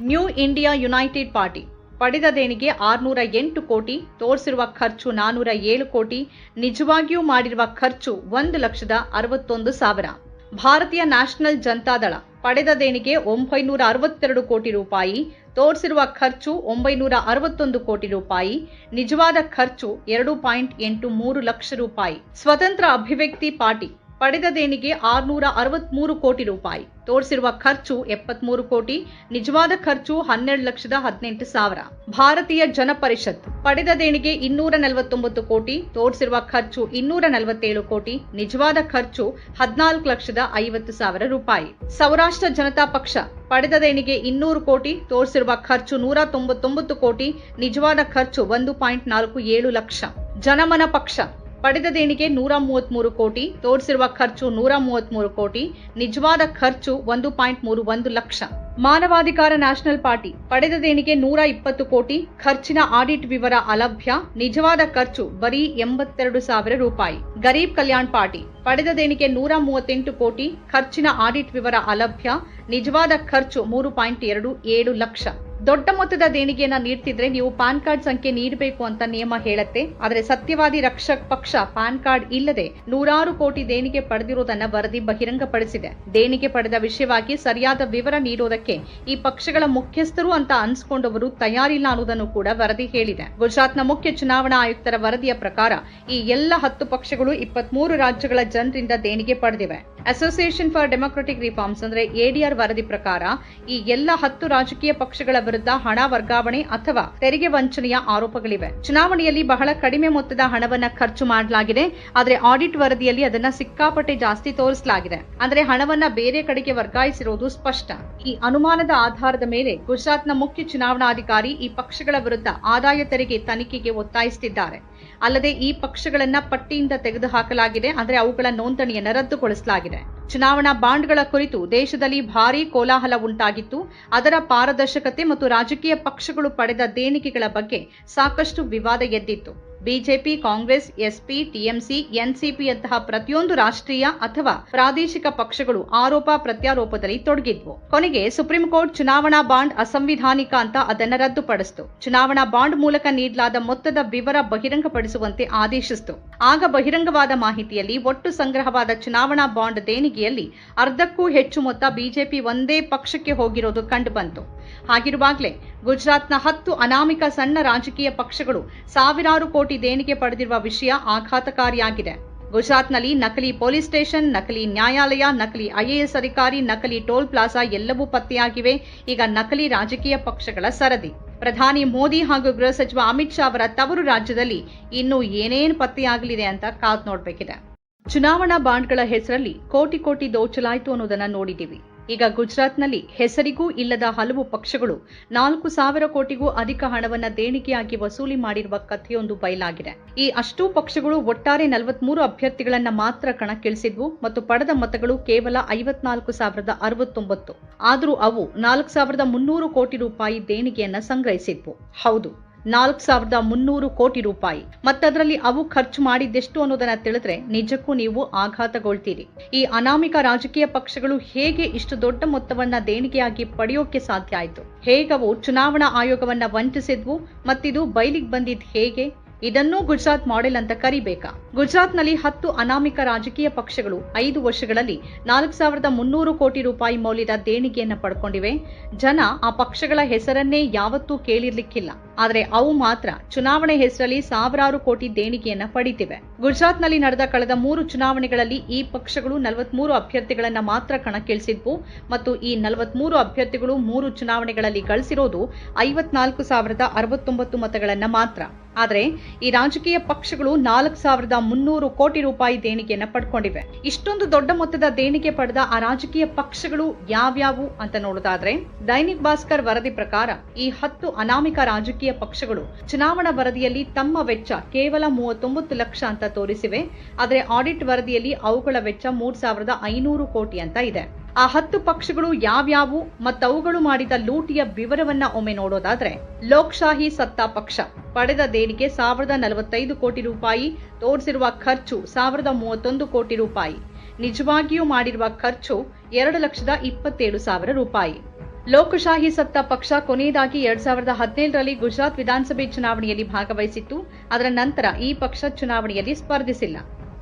New India United party ಪಡೆದ ದೇಣಿಗೆ ಆರುನೂರ ಎಂಟು ಕೋಟಿ, ತೋರಿಸಿರುವ ಖರ್ಚು ನಾನೂರ ಏಳು ಕೋಟಿ, ನಿಜವಾಗಿಯೂ ಮಾಡಿರುವ ಖರ್ಚು ಒಂದು ಲಕ್ಷದ ಅರವತ್ತೊಂದು ಸಾವಿರ. ಭಾರತೀಯ ನ್ಯಾಷನಲ್ ಜನತಾದಳ ಪಡೆದ ದೇಣಿಗೆ ಒಂಬೈನೂರ ಅರವತ್ತೆರಡು ಕೋಟಿ ರೂಪಾಯಿ, ತೋರಿಸಿರುವ ಖರ್ಚು ಒಂಬೈನೂರ ಅರವತ್ತೊಂದು ಕೋಟಿ ರೂಪಾಯಿ, ನಿಜವಾದ ಖರ್ಚು ಎರಡು ಪಾಯಿಂಟ್ ಎಂಟು ಮೂರು ಲಕ್ಷ ರೂಪಾಯಿ. ಸ್ವತಂತ್ರ ಅಭಿವ್ಯಕ್ತಿ ಪಾರ್ಟಿ ಪಡೆದ ದೇಣಿಗೆ ಆರುನೂರ ಅರವತ್ಮೂರು ಕೋಟಿ ರೂಪಾಯಿ. ತೋರಿಸಿರುವ ಖರ್ಚು ಎಪ್ಪತ್ಮೂರು ಕೋಟಿ, ನಿಜವಾದ ಖರ್ಚು ಹನ್ನೆರಡು ಲಕ್ಷದ ಹದಿನೆಂಟು ಸಾವಿರ. ಭಾರತೀಯ ಜನಪರಿಷತ್ ಪಡೆದ ದೇಣಿಗೆ ಇನ್ನೂರ ನಲವತ್ತೊಂಬತ್ತು ಕೋಟಿ, ತೋರಿಸಿರುವ ಖರ್ಚು ಇನ್ನೂರ ನಲವತ್ತೇಳು ಕೋಟಿ, ನಿಜವಾದ ಖರ್ಚು ಹದಿನಾಲ್ಕು ಲಕ್ಷದ ಐವತ್ತು ಸಾವಿರ ರೂಪಾಯಿ. ಸೌರಾಷ್ಟ್ರ ಜನತಾ ಪಕ್ಷ ಪಡೆದ ದೇಣಿಗೆ ಇನ್ನೂರು ಕೋಟಿ, ತೋರಿಸಿರುವ ಖರ್ಚು ನೂರ ತೊಂಬತ್ತೊಂಬತ್ತು ಕೋಟಿ, ನಿಜವಾದ ಖರ್ಚು ಒಂದು ಪಾಯಿಂಟ್ ನಾಲ್ಕು ಏಳು ಲಕ್ಷ. ಜನಮನ ಪಕ್ಷ ಪಡೆದ ದೇಣಿಗೆ ನೂರ ಮೂವತ್ಮೂರು ಕೋಟಿ. ತೋರಿಸಿರುವ ಖರ್ಚು ನೂರ ಮೂವತ್ಮೂರು ಕೋಟಿ. ನಿಜವಾದ ಖರ್ಚು ಒಂದು ಪಾಯಿಂಟ್ ಮೂರು ಒಂದು ಲಕ್ಷ. ಮಾನವಾಧಿಕಾರ national party. ಪಡೆದ ದೇಣಿಗೆ ನೂರ ಇಪ್ಪತ್ತು ಕೋಟಿ. ಖರ್ಚಿನ ಆಡಿಟ್ ವಿವರ ಅಲಭ್ಯ. ನಿಜವಾದ ಖರ್ಚು ಬರೀ ಎಂಬತ್ತೆರಡು ಸಾವಿರ ರೂಪಾಯಿ. ಗರೀಬ್ ಕಲ್ಯಾಣ್ ಪಾರ್ಟಿ. ಪಡೆದ ದೇಣಿಗೆ ನೂರ ಮೂವತ್ತೆಂಟು ಕೋಟಿ. ಖರ್ಚಿನ ಆಡಿಟ್ ವಿವರ ಅಲಭ್ಯ. ನಿಜವಾದ ಖರ್ಚು ಮೂರು ಪಾಯಿಂಟ್ ಎರಡು ಏಳು ಲಕ್ಷ. ದೊಡ್ಡ ಮೊತ್ತದ ದೇಣಿಗೆಯನ್ನ ನೀಡ್ತಿದ್ರೆ ನೀವು ಪಾನ್ ಕಾರ್ಡ್ ಸಂಖ್ಯೆ ನೀಡಬೇಕು ಅಂತ ನಿಯಮ ಹೇಳುತ್ತೆ. ಆದರೆ ಸತ್ಯವಾದಿ ರಕ್ಷಕ್ ಪಕ್ಷ ಪಾನ್ ಕಾರ್ಡ್ ಇಲ್ಲದೆ ನೂರಾರು ಕೋಟಿ ದೇಣಿಗೆ ಪಡೆದಿರುವುದನ್ನ ವರದಿ ಬಹಿರಂಗಪಡಿಸಿದೆ. ದೇಣಿಗೆ ಪಡೆದ ವಿಷಯವಾಗಿ ಸರಿಯಾದ ವಿವರ ನೀಡೋದಕ್ಕೆ ಈ ಪಕ್ಷಗಳ ಮುಖ್ಯಸ್ಥರು ಅಂತ ಅನ್ಸ್ಕೊಂಡವರು ತಯಾರಿಲ್ಲ ಅನ್ನೋದನ್ನು ಕೂಡ ವರದಿ ಹೇಳಿದೆ. ಗುಜರಾತ್ನ ಮುಖ್ಯ ಚುನಾವಣಾ ಆಯುಕ್ತರ ವರದಿಯ ಪ್ರಕಾರ ಈ ಎಲ್ಲ ಹತ್ತು ಪಕ್ಷಗಳು ಇಪ್ಪತ್ಮೂರು ರಾಜ್ಯಗಳ ಜನರಿಂದ ದೇಣಿಗೆ ಪಡೆದಿವೆ. ಅಸೋಸಿಯೇಷನ್ ಫಾರ್ ಡೆಮೊಕ್ರೆಟಿಕ್ ರಿಫಾರ್ಮ್ಸ್ ಅಂದ್ರೆ ಎಡಿಆರ್ ವರದಿ ಪ್ರಕಾರ ಈ ಎಲ್ಲ ಹತ್ತು ರಾಜಕೀಯ ಪಕ್ಷಗಳ ವಿರುದ್ಧ ಹಣ ವರ್ಗಾವಣೆ ಅಥವಾ ತೆರಿಗೆ ವಂಚನೆಯ ಆರೋಪಗಳಿವೆ. ಚುನಾವಣೆಯಲ್ಲಿ ಬಹಳ ಕಡಿಮೆ ಮೊತ್ತದ ಹಣವನ್ನ ಖರ್ಚು ಮಾಡಲಾಗಿದೆ. ಆದರೆ ಆಡಿಟ್ ವರದಿಯಲ್ಲಿ ಅದನ್ನ ಸಿಕ್ಕಾಪಟ್ಟೆ ಜಾಸ್ತಿ ತೋರಿಸಲಾಗಿದೆ. ಅಂದ್ರೆ ಹಣವನ್ನ ಬೇರೆ ಕಡೆಗೆ ವರ್ಗಾಯಿಸಿರುವುದು ಸ್ಪಷ್ಟ. ಈ ಅನುಮಾನದ ಆಧಾರದ ಮೇಲೆ ಗುಜರಾತ್ನ ಮುಖ್ಯ ಚುನಾವಣಾಧಿಕಾರಿ ಈ ಪಕ್ಷಗಳ ವಿರುದ್ಧ ಆದಾಯ ತೆರಿಗೆ ತನಿಖೆಗೆ ಒತ್ತಾಯಿಸುತ್ತಿದ್ದಾರೆ. ಅಲ್ಲದೆ ಈ ಪಕ್ಷಗಳನ್ನ ಪಟ್ಟಿಯಿಂದ ತೆಗೆದುಹಾಕಲಾಗಿದೆ. ಅಂದರೆ ಅವುಗಳ ನೋಂದಣಿಯನ್ನು ರದ್ದುಗೊಳಿಸಲಾಗಿದೆ. ಚುನಾವಣಾ ಬಾಂಡ್ಗಳ ಕುರಿತು ದೇಶದಲ್ಲಿ ಭಾರೀ ಕೋಲಾಹಲ ಉಂಟಾಗಿತ್ತು. ಅದರ ಪಾರದರ್ಶಕತೆ ಮತ್ತು ರಾಜಕೀಯ ಪಕ್ಷಗಳು ಪಡೆದ ದೇಣಿಗೆಗಳ ಬಗ್ಗೆ ಸಾಕಷ್ಟು ವಿವಾದ ಎದ್ದಿತ್ತು. ಬಿಜೆಪಿ, ಕಾಂಗ್ರೆಸ್, ಎಸ್ಪಿ, ಟಿಎಂಸಿ, ಎನ್ಸಿಪಿಯಂತಹ ಪ್ರತಿಯೊಂದು ರಾಷ್ಟ್ರೀಯ ಅಥವಾ ಪ್ರಾದೇಶಿಕ ಪಕ್ಷಗಳು ಆರೋಪ ಪ್ರತ್ಯಾರೋಪದಲ್ಲಿ ತೊಡಗಿದ್ವು. ಕೊನೆಗೆ ಸುಪ್ರೀಂ ಕೋರ್ಟ್ ಚುನಾವಣಾ ಬಾಂಡ್ ಅಸಂವಿಧಾನಿಕ ಅಂತ ಅದನ್ನ ರದ್ದುಪಡಿಸಿತು. ಚುನಾವಣಾ ಬಾಂಡ್ ಮೂಲಕ ನೀಡಲಾದ ಮೊತ್ತದ ವಿವರ ಬಹಿರಂಗಪಡಿಸುವಂತೆ ಆದೇಶಿಸಿತು. ಆಗ ಬಹಿರಂಗವಾದ ಮಾಹಿತಿಯಲ್ಲಿ ಒಟ್ಟು ಸಂಗ್ರಹವಾದ ಚುನಾವಣಾ ಬಾಂಡ್ ದೇಣಿಗೆಯಲ್ಲಿ ಅರ್ಧಕ್ಕೂ ಹೆಚ್ಚು ಮೊತ್ತ ಬಿಜೆಪಿ ಒಂದೇ ಪಕ್ಷಕ್ಕೆ ಹೋಗಿರೋದು ಕಂಡುಬಂತು. ಹಾಗಿರುವಾಗಲೇ ಗುಜರಾತ್ನ ಹತ್ತು ಅನಾಮಿಕ ಸಣ್ಣ ರಾಜಕೀಯ ಪಕ್ಷಗಳು ಸಾವಿರಾರು ಕೋಟಿ ದೇಣಿಗೆ ಪಡೆದಿರುವ ವಿಷಯ ಆಘಾತಕಾರಿಯಾಗಿದೆ. ಗುಜರಾತ್ನಲ್ಲಿ ನಕಲಿ ಪೊಲೀಸ್ ಸ್ಟೇಷನ್, ನಕಲಿ ನ್ಯಾಯಾಲಯ, ನಕಲಿ ಐಎಎಸ್ ಅಧಿಕಾರಿ, ನಕಲಿ ಟೋಲ್ ಪ್ಲಾಜಾ ಎಲ್ಲವೂ ಪತ್ತೆಯಾಗಿವೆ. ಈಗ ನಕಲಿ ರಾಜಕೀಯ ಪಕ್ಷಗಳ ಸರದಿ. ಪ್ರಧಾನಿ ಮೋದಿ ಹಾಗೂ ಗೃಹ ಸಚಿವ ಅಮಿತ್ ಶಾ ಅವರ ತವರು ರಾಜ್ಯದಲ್ಲಿ ಇನ್ನೂ ಏನೇನು ಪತ್ತೆಯಾಗಲಿದೆ ಅಂತ ಕಾದ್ ನೋಡಬೇಕಿದೆ. ಚುನಾವಣಾ ಬಾಂಡ್ಗಳ ಹೆಸರಲ್ಲಿ ಕೋಟಿ ಕೋಟಿ ದೋಚಲಾಯಿತು ಅನ್ನೋದನ್ನ ನೋಡಿದ್ದೀವಿ. ಈಗ ಗುಜರಾತ್ನಲ್ಲಿ ಹೆಸರಿಗೂ ಇಲ್ಲದ ಹಲವು ಪಕ್ಷಗಳು ನಾಲ್ಕು ಸಾವಿರ ಕೋಟಿಗೂ ಅಧಿಕ ಹಣವನ್ನು ದೇಣಿಗೆಯಾಗಿ ವಸೂಲಿ ಮಾಡಿರುವ ಕಥೆಯೊಂದು ಬಯಲಾಗಿದೆ. ಈ ಅಷ್ಟೂ ಪಕ್ಷಗಳು ಒಟ್ಟಾರೆ ನಲವತ್ಮೂರು ಅಭ್ಯರ್ಥಿಗಳನ್ನ ಮಾತ್ರ ಕಣಕ್ಕಿಳಿಸಿದ್ವು ಮತ್ತು ಪಡೆದ ಮತಗಳು ಕೇವಲ ಐವತ್ನಾಲ್ಕು ಸಾವಿರದ ಅರವತ್ತೊಂಬತ್ತು. ಆದರೂ ಅವು ನಾಲ್ಕು ಸಾವಿರದ ಮುನ್ನೂರು ಕೋಟಿ ರೂಪಾಯಿ ದೇಣಿಗೆಯನ್ನ ಸಂಗ್ರಹಿಸಿದ್ವು. ಹೌದು. ನಾಲ್ಕು ಸಾವಿರದ ಮುನ್ನೂರು ಕೋಟಿ ರೂಪಾಯಿ. ಮತ್ತದರಲ್ಲಿ ಅವು ಖರ್ಚು ಮಾಡಿದ್ದೆಷ್ಟು ಅನ್ನೋದನ್ನ ತಿಳಿದ್ರೆ ನಿಜಕ್ಕೂ ನೀವು ಆಘಾತಗೊಳ್ತೀರಿ. ಈ ಅನಾಮಿಕ ರಾಜಕೀಯ ಪಕ್ಷಗಳು ಹೇಗೆ ಇಷ್ಟು ದೊಡ್ಡ ಮೊತ್ತವನ್ನ ದೇಣಿಗೆಯಾಗಿ ಪಡೆಯೋಕೆ ಸಾಧ್ಯ ಆಯಿತು? ಹೇಗವು ಚುನಾವಣಾ ಆಯೋಗವನ್ನ ವಂಚಿಸಿದ್ವು? ಮತ್ತಿದು ಬೈಲಿಗೆ ಬಂದಿದ್ ಹೇಗೆ? ಇದನ್ನೂ ಗುಜರಾತ್ ಮಾಡೆಲ್ ಅಂತ ಕರಿಬೇಕಾ? ಗುಜರಾತ್ನಲ್ಲಿ ಹತ್ತು ಅನಾಮಿಕ ರಾಜಕೀಯ ಪಕ್ಷಗಳು ಐದು ವರ್ಷಗಳಲ್ಲಿ ನಾಲ್ಕು ಸಾವಿರದ ಮುನ್ನೂರು ಕೋಟಿ ರೂಪಾಯಿ ಮೌಲ್ಯದ ದೇಣಿಗೆಯನ್ನು ಪಡ್ಕೊಂಡಿವೆ. ಜನ ಆ ಪಕ್ಷಗಳ ಹೆಸರನ್ನೇ ಯಾವತ್ತೂ ಕೇಳಿರ್ಲಿಕ್ಕಿಲ್ಲ. ಆದರೆ ಅವು ಮಾತ್ರ ಚುನಾವಣೆ ಹೆಸರಲ್ಲಿ ಸಾವಿರಾರು ಕೋಟಿ ದೇಣಿಗೆಯನ್ನ ಪಡಿತಿವೆ. ಗುಜರಾತ್ನಲ್ಲಿ ನಡೆದ ಕಳೆದ ಮೂರು ಚುನಾವಣೆಗಳಲ್ಲಿ ಈ ಪಕ್ಷಗಳು ನಲವತ್ಮೂರು ಅಭ್ಯರ್ಥಿಗಳನ್ನ ಮಾತ್ರ ಕಣಕ್ಕಿಳಿಸಿದ್ವು ಮತ್ತು ಈ ನಲವತ್ಮೂರು ಅಭ್ಯರ್ಥಿಗಳು ಮೂರು ಚುನಾವಣೆಗಳಲ್ಲಿ ಗಳಿಸಿರೋದು ಐವತ್ನಾಲ್ಕು ಸಾವಿರದ ಅರವತ್ತೊಂಬತ್ತು ಮತಗಳನ್ನ ಮಾತ್ರ. ಆದರೆ ಈ ರಾಜಕೀಯ ಪಕ್ಷಗಳು ನಾಲ್ಕು ಸಾವಿರದ ಮುನ್ನೂರು ಕೋಟಿ ರೂಪಾಯಿ ದೇಣಿಗೆಯನ್ನ ಪಡ್ಕೊಂಡಿವೆ. ಇಷ್ಟೊಂದು ದೊಡ್ಡ ಮೊತ್ತದ ದೇಣಿಗೆ ಪಡೆದ ಆ ರಾಜಕೀಯ ಪಕ್ಷಗಳು ಯಾವ್ಯಾವು ಅಂತ ನೋಡೋದಾದ್ರೆ ದೈನಿಕ್ ಭಾಸ್ಕರ್ ವರದಿ ಪ್ರಕಾರ ಈ ಹತ್ತು ಅನಾಮಿಕ ರಾಜಕೀಯ ಪಕ್ಷಗಳು ಚುನಾವಣಾ ವರದಿಯಲ್ಲಿ ತಮ್ಮ ವೆಚ್ಚ ಕೇವಲ ಮೂವತ್ತೊಂಬತ್ತು ಲಕ್ಷ ಅಂತ ತೋರಿಸಿವೆ. ಆದರೆ ಆಡಿಟ್ ವರದಿಯಲ್ಲಿ ಅವುಗಳ ವೆಚ್ಚ ಮೂರ್ ಸಾವಿರದ ಐನೂರು ಕೋಟಿ ಅಂತ ಇದೆ. ಆ ಹತ್ತು ಪಕ್ಷಗಳು ಯಾವ್ಯಾವು ಮತ್ತವುಗಳು ಮಾಡಿದ ಲೂಟಿಯ ವಿವರವನ್ನ ಒಮ್ಮೆ ನೋಡೋದಾದ್ರೆ ಲೋಕ್ಶಾಹಿ ಸತ್ತಾ ಪಕ್ಷ. ಪಡೆದ ದೇಣಿಗೆ ಸಾವಿರದ ನಲವತ್ತೈದು ಕೋಟಿ ರೂಪಾಯಿ, ತೋರಿಸಿರುವ ಖರ್ಚು ಸಾವಿರದ ಮೂವತ್ತೊಂದು ಕೋಟಿ ರೂಪಾಯಿ. ನಿಜವಾಗಿಯೂ ಮಾಡಿರುವ ಖರ್ಚು ಎರಡು ಲಕ್ಷದ ಇಪ್ಪತ್ತೇಳು ಸಾವಿರ ರೂಪಾಯಿ. ಲೋಕಶಾಹಿ ಸತ್ತ ಪಕ್ಷ ಕೊನೆಯದಾಗಿ ಎರಡ್ ಸಾವಿರದ ಹದಿನೇಳರಲ್ಲಿ ಗುಜರಾತ್ ವಿಧಾನಸಭೆ ಚುನಾವಣೆಯಲ್ಲಿ ಭಾಗವಹಿಸಿತ್ತು. ಅದರ ನಂತರ ಈ ಪಕ್ಷ ಚುನಾವಣೆಯಲ್ಲಿ ಸ್ಪರ್ಧಿಸಿಲ್ಲ.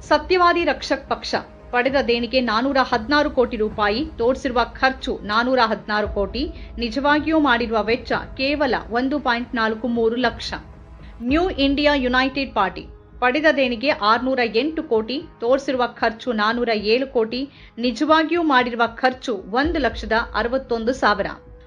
ಸತ್ಯವಾದಿ ರಕ್ಷಕ್ ಪಕ್ಷ ಪಡೆದ ದೇಣಿಗೆ ನಾನೂರ ಹದಿನಾರು ಕೋಟಿ ರೂಪಾಯಿ, ತೋರಿಸಿರುವ ಖರ್ಚು ನಾನೂರ ಹದಿನಾರು ಕೋಟಿ, ನಿಜವಾಗಿಯೂ ಮಾಡಿರುವ ವೆಚ್ಚ ಕೇವಲ ಒಂದು ಪಾಯಿಂಟ್ ನಾಲ್ಕು ಮೂರು lakh. New India United party ಪಡೆದ ದೇಣಿಗೆ ಆರುನೂರ ಎಂಟು ಕೋಟಿ, ತೋರಿಸಿರುವ ಖರ್ಚು ನಾನೂರ ಏಳು ಕೋಟಿ, ನಿಜವಾಗಿಯೂ ಮಾಡಿರುವ ಖರ್ಚು ಒಂದು ಲಕ್ಷದ ಅರವತ್ತೊಂದು ಸಾವಿರ.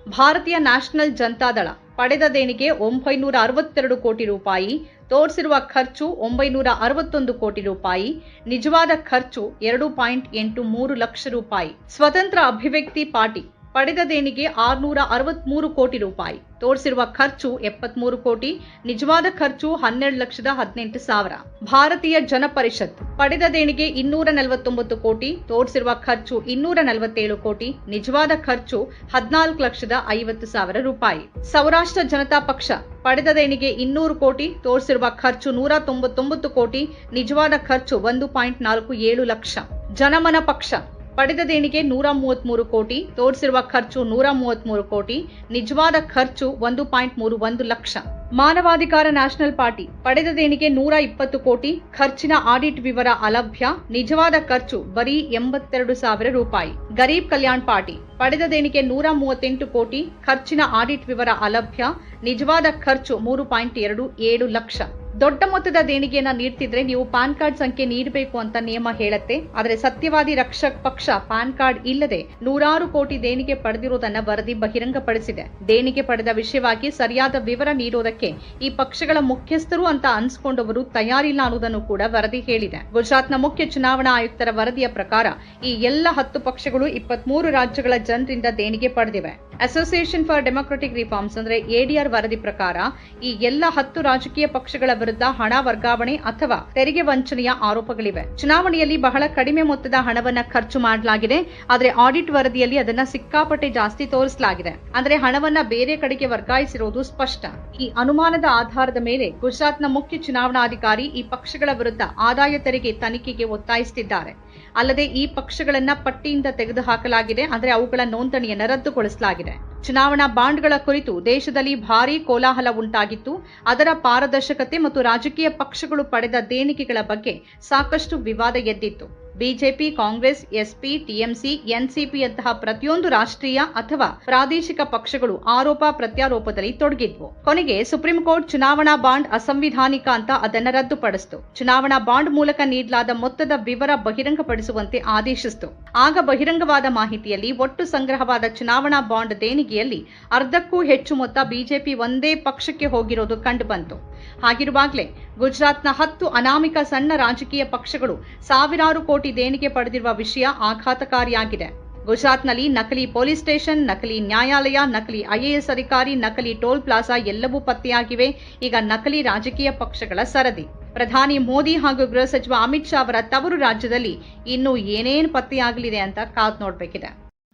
ಭಾರತೀಯ ನ್ಯಾಷನಲ್ ಜನತಾದಳ ಪಡೆದ ದೇಣಿಗೆ ಒಂಬೈನೂರ ಅರವತ್ತೆರಡು ಕೋಟಿ ರೂಪಾಯಿ, ತೋರಿಸಿರುವ ಖರ್ಚು ಒಂಬೈನೂರ ಅರವತ್ತೊಂದು ಕೋಟಿ ರೂಪಾಯಿ, ನಿಜವಾದ ಖರ್ಚು ಎರಡು ಪಾಯಿಂಟ್ ಎಂಟು ಮೂರು ಲಕ್ಷ ರೂಪಾಯಿ. ಸ್ವತಂತ್ರ ಅಭಿವ್ಯಕ್ತಿ ಪಾರ್ಟಿ ಪಡೆದ ದೇಣಿಗೆ ಆರುನೂರ ಅರವತ್ಮೂರು ಕೋಟಿ ರೂಪಾಯಿ. ತೋರಿಸಿರುವ ಖರ್ಚು ಎಪ್ಪತ್ಮೂರು ಕೋಟಿ, ನಿಜವಾದ ಖರ್ಚು ಹನ್ನೆರಡು ಲಕ್ಷದ ಹದಿನೆಂಟು ಸಾವಿರ. ಭಾರತೀಯ ಜನಪರಿಷತ್ ಪಡೆದ ದೇಣಿಗೆ ಇನ್ನೂರ ನಲವತ್ತೊಂಬತ್ತು ಕೋಟಿ, ತೋರಿಸಿರುವ ಖರ್ಚು ಇನ್ನೂರ ನಲವತ್ತೇಳು ಕೋಟಿ, ನಿಜವಾದ ಖರ್ಚು ಹದಿನಾಲ್ಕು ಲಕ್ಷದ ಐವತ್ತು ಸಾವಿರ ರೂಪಾಯಿ. ಸೌರಾಷ್ಟ್ರ ಜನತಾ ಪಕ್ಷ ಪಡೆದ ದೇಣಿಗೆ ಇನ್ನೂರು ಕೋಟಿ, ತೋರಿಸಿರುವ ಖರ್ಚು ನೂರ ತೊಂಬತ್ತೊಂಬತ್ತು ಕೋಟಿ, ನಿಜವಾದ ಖರ್ಚು ಒಂದು ಪಾಯಿಂಟ್ ನಾಲ್ಕು ಏಳು ಲಕ್ಷ. ಜನಮನ ಪಕ್ಷ ಪಡೆದ ದೇಣಿಗೆ ನೂರ ಮೂವತ್ಮೂರು ಕೋಟಿ, ತೋರಿಸಿರುವ ಖರ್ಚು ನೂರ ಮೂವತ್ಮೂರು ಕೋಟಿ, ನಿಜವಾದ ಖರ್ಚು ಒಂದು ಪಾಯಿಂಟ್ ಮೂರು ಒಂದು ಲಕ್ಷ. ಮಾನವಾಧಿಕಾರ ನ್ಯಾಷನಲ್ ಪಾರ್ಟಿ ಪಡೆದ ದೇಣಿಗೆ ನೂರ ಇಪ್ಪತ್ತು ಕೋಟಿ, ಖರ್ಚಿನ ಆಡಿಟ್ ವಿವರ ಅಲಭ್ಯ, ನಿಜವಾದ ಖರ್ಚು ಬರೀ ಎಂಬತ್ತೆರಡು ಸಾವಿರ ರೂಪಾಯಿ. ಗರೀಬ್ ಕಲ್ಯಾಣ್ ಪಾರ್ಟಿ ಪಡೆದ ದೇಣಿಗೆ ನೂರ ಮೂವತ್ತೆಂಟು ಕೋಟಿ, ಖರ್ಚಿನ ಆಡಿಟ್ ವಿವರ ಅಲಭ್ಯ ನಿಜವಾದ ಖರ್ಚು ಮೂರು ಪಾಯಿಂಟ್ ಎರಡು ಏಳು ಲಕ್ಷ. ದೊಡ್ಡ ಮೊತ್ತದ ದೇಣಿಗೆಯನ್ನ ನೀಡ್ತಿದ್ರೆ ನೀವು ಪಾನ್ ಕಾರ್ಡ್ ಸಂಖ್ಯೆ ನೀಡಬೇಕು ಅಂತ ನಿಯಮ ಹೇಳುತ್ತೆ. ಆದರೆ ಸತ್ಯವಾದಿ ರಕ್ಷಕ್ ಪಕ್ಷ ಪಾನ್ ಕಾರ್ಡ್ ಇಲ್ಲದೆ ನೂರಾರು ಕೋಟಿ ದೇಣಿಗೆ ಪಡೆದಿರುವುದನ್ನ ವರದಿ ಬಹಿರಂಗಪಡಿಸಿದೆ. ದೇಣಿಗೆ ಪಡೆದ ವಿಷಯವಾಗಿ ಸರಿಯಾದ ವಿವರ ನೀಡೋದಕ್ಕೆ ಈ ಪಕ್ಷಗಳ ಮುಖ್ಯಸ್ಥರು ಅಂತ ಅನ್ಸ್ಕೊಂಡವರು ತಯಾರಿಲ್ಲ ಅನ್ನೋದನ್ನು ಕೂಡ ವರದಿ ಹೇಳಿದೆ. ಗುಜರಾತ್ನ ಮುಖ್ಯ ಚುನಾವಣಾ ಆಯುಕ್ತರ ವರದಿಯ ಪ್ರಕಾರ ಈ ಎಲ್ಲ ಹತ್ತು ಪಕ್ಷಗಳು ಇಪ್ಪತ್ಮೂರು ರಾಜ್ಯಗಳ ಜನರಿಂದ ದೇಣಿಗೆ ಪಡೆದಿವೆ. ಅಸೋಸಿಯೇಷನ್ ಫಾರ್ ಡೆಮೊಕ್ರೆಟಿಕ್ ರಿಫಾರ್ಮ್ಸ್ ಅಂದ್ರೆ ಎಡಿಆರ್ ವರದಿ ಪ್ರಕಾರ ಈ ಎಲ್ಲ ಹತ್ತು ರಾಜಕೀಯ ಪಕ್ಷಗಳ ವಿರುದ್ಧ ಹಣ ವರ್ಗಾವಣೆ ಅಥವಾ ತೆರಿಗೆ ವಂಚನೆಯ ಆರೋಪಗಳಿವೆ. ಚುನಾವಣೆಯಲ್ಲಿ ಬಹಳ ಕಡಿಮೆ ಮೊತ್ತದ ಹಣವನ್ನ ಖರ್ಚು ಮಾಡಲಾಗಿದೆ. ಆದರೆ ಆಡಿಟ್ ವರದಿಯಲ್ಲಿ ಅದನ್ನ ಸಿಕ್ಕಾಪಟ್ಟೆ ಜಾಸ್ತಿ ತೋರಿಸಲಾಗಿದೆ. ಅಂದ್ರೆ ಹಣವನ್ನ ಬೇರೆ ಕಡೆಗೆ ವರ್ಗಾಯಿಸಿರುವುದು ಸ್ಪಷ್ಟ. ಈ ಅನುಮಾನದ ಆಧಾರದ ಮೇಲೆ ಗುಜರಾತ್ನ ಮುಖ್ಯ ಚುನಾವಣಾಧಿಕಾರಿ ಈ ಪಕ್ಷಗಳ ವಿರುದ್ಧ ಆದಾಯ ತೆರಿಗೆ ತನಿಖೆಗೆ ಒತ್ತಾಯಿಸುತ್ತಿದ್ದಾರೆ. ಅಲ್ಲದೆ ಈ ಪಕ್ಷಗಳನ್ನ ಪಟ್ಟಿಯಿಂದ ತೆಗೆದುಹಾಕಲಾಗಿದೆ. ಅಂದರೆ ಅವುಗಳ ನೋಂದಣಿಯನ್ನು ರದ್ದುಗೊಳಿಸಲಾಗಿದೆ. ಚುನಾವಣಾ ಬಾಂಡ್ಗಳ ಕುರಿತು ದೇಶದಲ್ಲಿ ಭಾರೀ ಕೋಲಾಹಲ ಉಂಟಾಗಿತ್ತು. ಅದರ ಪಾರದರ್ಶಕತೆ ಮತ್ತು ರಾಜಕೀಯ ಪಕ್ಷಗಳು ಪಡೆದ ದೇಣಿಗೆಗಳ ಬಗ್ಗೆ ಸಾಕಷ್ಟು ವಿವಾದ ಎದ್ದಿತ್ತು. ಬಿಜೆಪಿ, ಕಾಂಗ್ರೆಸ್, ಎಸ್ಪಿ, ಟಿಎಂಸಿ, ಎನ್ಸಿಪಿಯಂತಹ ಪ್ರತಿಯೊಂದು ರಾಷ್ಟ್ರೀಯ ಅಥವಾ ಪ್ರಾದೇಶಿಕ ಪಕ್ಷಗಳು ಆರೋಪ ಪ್ರತ್ಯಾರೋಪದಲ್ಲಿ ತೊಡಗಿದ್ವು. ಕೊನೆಗೆ ಸುಪ್ರೀಂ ಕೋರ್ಟ್ ಚುನಾವಣಾ ಬಾಂಡ್ ಅಸಂವಿಧಾನಿಕ ಅಂತ ಅದನ್ನ ರದ್ದುಪಡಿಸಿತು. ಚುನಾವಣಾ ಬಾಂಡ್ ಮೂಲಕ ನೀಡಲಾದ ಮೊತ್ತದ ವಿವರ ಬಹಿರಂಗಪಡಿಸುವಂತೆ ಆದೇಶಿಸಿತು. ಆಗ ಬಹಿರಂಗವಾದ ಮಾಹಿತಿಯಲ್ಲಿ ಒಟ್ಟು ಸಂಗ್ರಹವಾದ ಚುನಾವಣಾ ಬಾಂಡ್ ದೇಣಿಗೆಯಲ್ಲಿ ಅರ್ಧಕ್ಕೂ ಹೆಚ್ಚು ಮೊತ್ತ ಬಿಜೆಪಿ ಒಂದೇ ಪಕ್ಷಕ್ಕೆ ಹೋಗಿರೋದು ಕಂಡುಬಂತು ಹಾಗಿರುವಾಗಲೇ ಗುಜರಾತ್ನ ಹತ್ತು ಅನಾಮಿಕ ಸಣ್ಣ ರಾಜಕೀಯ ಪಕ್ಷಗಳು ಸಾವಿರಾರು ಕೋಟಿ ದೇಣಿಗೆ ಪಡೆದಿರುವ ವಿಷಯ ಆಘಾತಕಾರಿಯಾಗಿದೆ. ಗುಜರಾತ್ನಲ್ಲಿ ನಕಲಿ ಪೊಲೀಸ್ ಸ್ಟೇಷನ್, ನಕಲಿ ನ್ಯಾಯಾಲಯ, ನಕಲಿ ಐಎಎಸ್ ಅಧಿಕಾರಿ, ನಕಲಿ ಟೋಲ್ ಪ್ಲಾಜಾ ಎಲ್ಲವೂ ಪತ್ತೆಯಾಗಿವೆ. ಈಗ ನಕಲಿ ರಾಜಕೀಯ ಪಕ್ಷಗಳ ಸರದಿ. ಪ್ರಧಾನಿ ಮೋದಿ ಹಾಗೂ ಗೃಹ ಸಚಿವ ಅಮಿತ್ ಶಾ ಅವರ ತವರು ರಾಜ್ಯದಲ್ಲಿ ಇನ್ನೂ ಏನೇನು ಪತ್ತೆಯಾಗಲಿದೆ ಅಂತ ಕಾದ್ ನೋಡಬೇಕಿದೆ.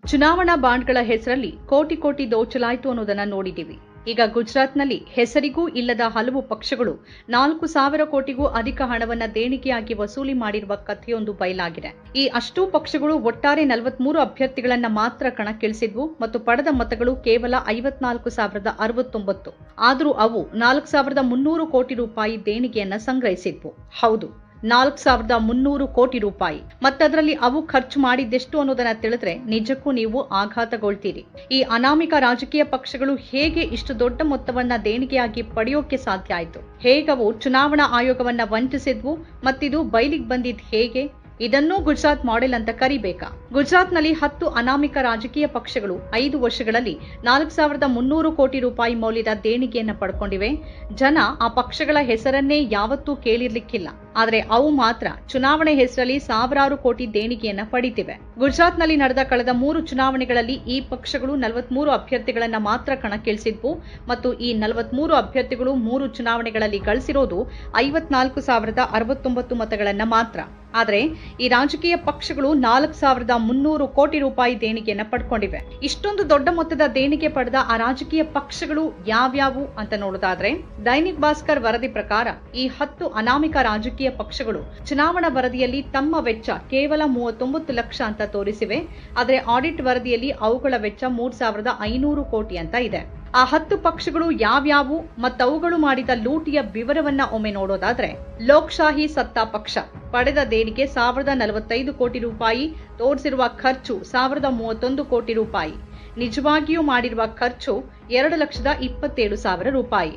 ಚುನಾವಣಾ ಬಾಂಡ್ಗಳ ಹೆಸರಲ್ಲಿ ಕೋಟಿ ಕೋಟಿ ದೋಚಲಾಯಿತು ಅನ್ನೋದನ್ನ ನೋಡಿದ್ದೀವಿ. ಈಗ ಗುಜರಾತ್ನಲ್ಲಿ ಹೆಸರಿಗೂ ಇಲ್ಲದ ಹಲವು ಪಕ್ಷಗಳು ನಾಲ್ಕು ಸಾವಿರ ಕೋಟಿಗೂ ಅಧಿಕ ಹಣವನ್ನು ದೇಣಿಗೆಯಾಗಿ ವಸೂಲಿ ಮಾಡಿರುವ ಕಥೆಯೊಂದು ಬಯಲಾಗಿದೆ. ಈ ಅಷ್ಟೂ ಪಕ್ಷಗಳು ಒಟ್ಟಾರೆ ನಲವತ್ಮೂರು ಅಭ್ಯರ್ಥಿಗಳನ್ನು ಮಾತ್ರ ಕಣಕ್ಕಿಳಿಸಿದ್ವು ಮತ್ತು ಪಡೆದ ಮತಗಳು ಕೇವಲ ಐವತ್ನಾಲ್ಕು ಸಾವಿರದ ಅರವತ್ತೊಂಬತ್ತು. ಆದರೂ ಅವು ನಾಲ್ಕು ಸಾವಿರದ ಮುನ್ನೂರು ಕೋಟಿ ರೂಪಾಯಿ ದೇಣಿಗೆಯನ್ನು ಸಂಗ್ರಹಿಸಿದ್ವು. ಹೌದು. ನಾಲ್ಕು ಸಾವಿರದ ಮುನ್ನೂರು ಕೋಟಿ ರೂಪಾಯಿ. ಮತ್ತದರಲ್ಲಿ ಅವು ಖರ್ಚು ಮಾಡಿದ್ದೆಷ್ಟು ಅನ್ನೋದನ್ನ ತಿಳಿದ್ರೆ ನಿಜಕ್ಕೂ ನೀವು ಆಘಾತಗೊಳ್ತೀರಿ. ಈ ಅನಾಮಿಕ ರಾಜಕೀಯ ಪಕ್ಷಗಳು ಹೇಗೆ ಇಷ್ಟು ದೊಡ್ಡ ಮೊತ್ತವನ್ನ ದೇಣಿಗೆಯಾಗಿ ಪಡೆಯೋಕೆ ಸಾಧ್ಯ ಆಯಿತು? ಹೇಗವು ಚುನಾವಣಾ ಆಯೋಗವನ್ನ ವಂಚಿಸಿದ್ವು? ಮತ್ತಿದು ಬಯಲಿಗೆ ಬಂದಿದ್ ಹೇಗೆ? ಇದನ್ನೂ ಗುಜರಾತ್ ಮಾಡೆಲ್ ಅಂತ ಕರಿಬೇಕಾ? ಗುಜರಾತ್ನಲ್ಲಿ ಹತ್ತು ಅನಾಮಿಕ ರಾಜಕೀಯ ಪಕ್ಷಗಳು ಐದು ವರ್ಷಗಳಲ್ಲಿ ನಾಲ್ಕು ಸಾವಿರದ ಮುನ್ನೂರು ಕೋಟಿ ರೂಪಾಯಿ ಮೌಲ್ಯದ ದೇಣಿಗೆಯನ್ನು ಪಡ್ಕೊಂಡಿವೆ. ಜನ ಆ ಪಕ್ಷಗಳ ಹೆಸರನ್ನೇ ಯಾವತ್ತೂ ಕೇಳಿರ್ಲಿಕ್ಕಿಲ್ಲ. ಆದರೆ ಅವು ಮಾತ್ರ ಚುನಾವಣೆ ಹೆಸರಲ್ಲಿ ಸಾವಿರಾರು ಕೋಟಿ ದೇಣಿಗೆಯನ್ನ ಪಡಿತಿವೆ. ಗುಜರಾತ್ನಲ್ಲಿ ನಡೆದ ಕಳೆದ ಮೂರು ಚುನಾವಣೆಗಳಲ್ಲಿ ಈ ಪಕ್ಷಗಳು ನಲವತ್ಮೂರು ಅಭ್ಯರ್ಥಿಗಳನ್ನ ಮಾತ್ರ ಕಣಕ್ಕಿಳಿಸಿದ್ವು ಮತ್ತು ಈ ನಲವತ್ಮೂರು ಅಭ್ಯರ್ಥಿಗಳು ಮೂರು ಚುನಾವಣೆಗಳಲ್ಲಿ ಗಳಿಸಿರೋದು ಐವತ್ನಾಲ್ಕು ಸಾವಿರದ ಅರವತ್ತೊಂಬತ್ತು ಮತಗಳನ್ನ ಮಾತ್ರ. ಆದರೆ ಈ ರಾಜಕೀಯ ಪಕ್ಷಗಳು ನಾಲ್ಕು ಸಾವಿರದ ಮುನ್ನೂರು ಕೋಟಿ ರೂಪಾಯಿ ದೇಣಿಗೆಯನ್ನು ಪಡ್ಕೊಂಡಿವೆ. ಇಷ್ಟೊಂದು ದೊಡ್ಡ ಮೊತ್ತದ ದೇಣಿಗೆ ಪಡೆದ ಆ ರಾಜಕೀಯ ಪಕ್ಷಗಳು ಯಾವ್ಯಾವು ಅಂತ ನೋಡೋದಾದ್ರೆ, ದೈನಿಕ್ ಭಾಸ್ಕರ್ ವರದಿ ಪ್ರಕಾರ ಈ ಹತ್ತು ಅನಾಮಿಕ ರಾಜಕೀಯ ಪಕ್ಷಗಳು ಚುನಾವಣಾ ವರದಿಯಲ್ಲಿ ತಮ್ಮ ವೆಚ್ಚ ಕೇವಲ ಮೂವತ್ತೊಂಬತ್ತು ಲಕ್ಷ ಅಂತ ತೋರಿಸಿವೆ. ಆದರೆ ಆಡಿಟ್ ವರದಿಯಲ್ಲಿ ಅವುಗಳ ವೆಚ್ಚ ಮೂರ್ ಸಾವಿರದ ಐನೂರು ಕೋಟಿ ಅಂತ ಇದೆ. ಆ ಹತ್ತು ಪಕ್ಷಗಳು ಯಾವ್ಯಾವು ಮತ್ತವುಗಳು ಮಾಡಿದ ಲೂಟಿಯ ವಿವರವನ್ನ ಒಮ್ಮೆ ನೋಡೋದಾದ್ರೆ ಲೋಕ್ಶಾಹಿ ಸತ್ತಾ ಪಕ್ಷ. ಪಡೆದ ದೇಣಿಗೆ ಸಾವಿರದ ನಲವತ್ತೈದು ಕೋಟಿ ರೂಪಾಯಿ, ತೋರಿಸಿರುವ ಖರ್ಚು ಸಾವಿರದ ಮೂವತ್ತೊಂದು ಕೋಟಿ ರೂಪಾಯಿ. ನಿಜವಾಗಿಯೂ ಮಾಡಿರುವ ಖರ್ಚು ಎರಡು ಲಕ್ಷದ ಇಪ್ಪತ್ತೇಳು ಸಾವಿರ ರೂಪಾಯಿ.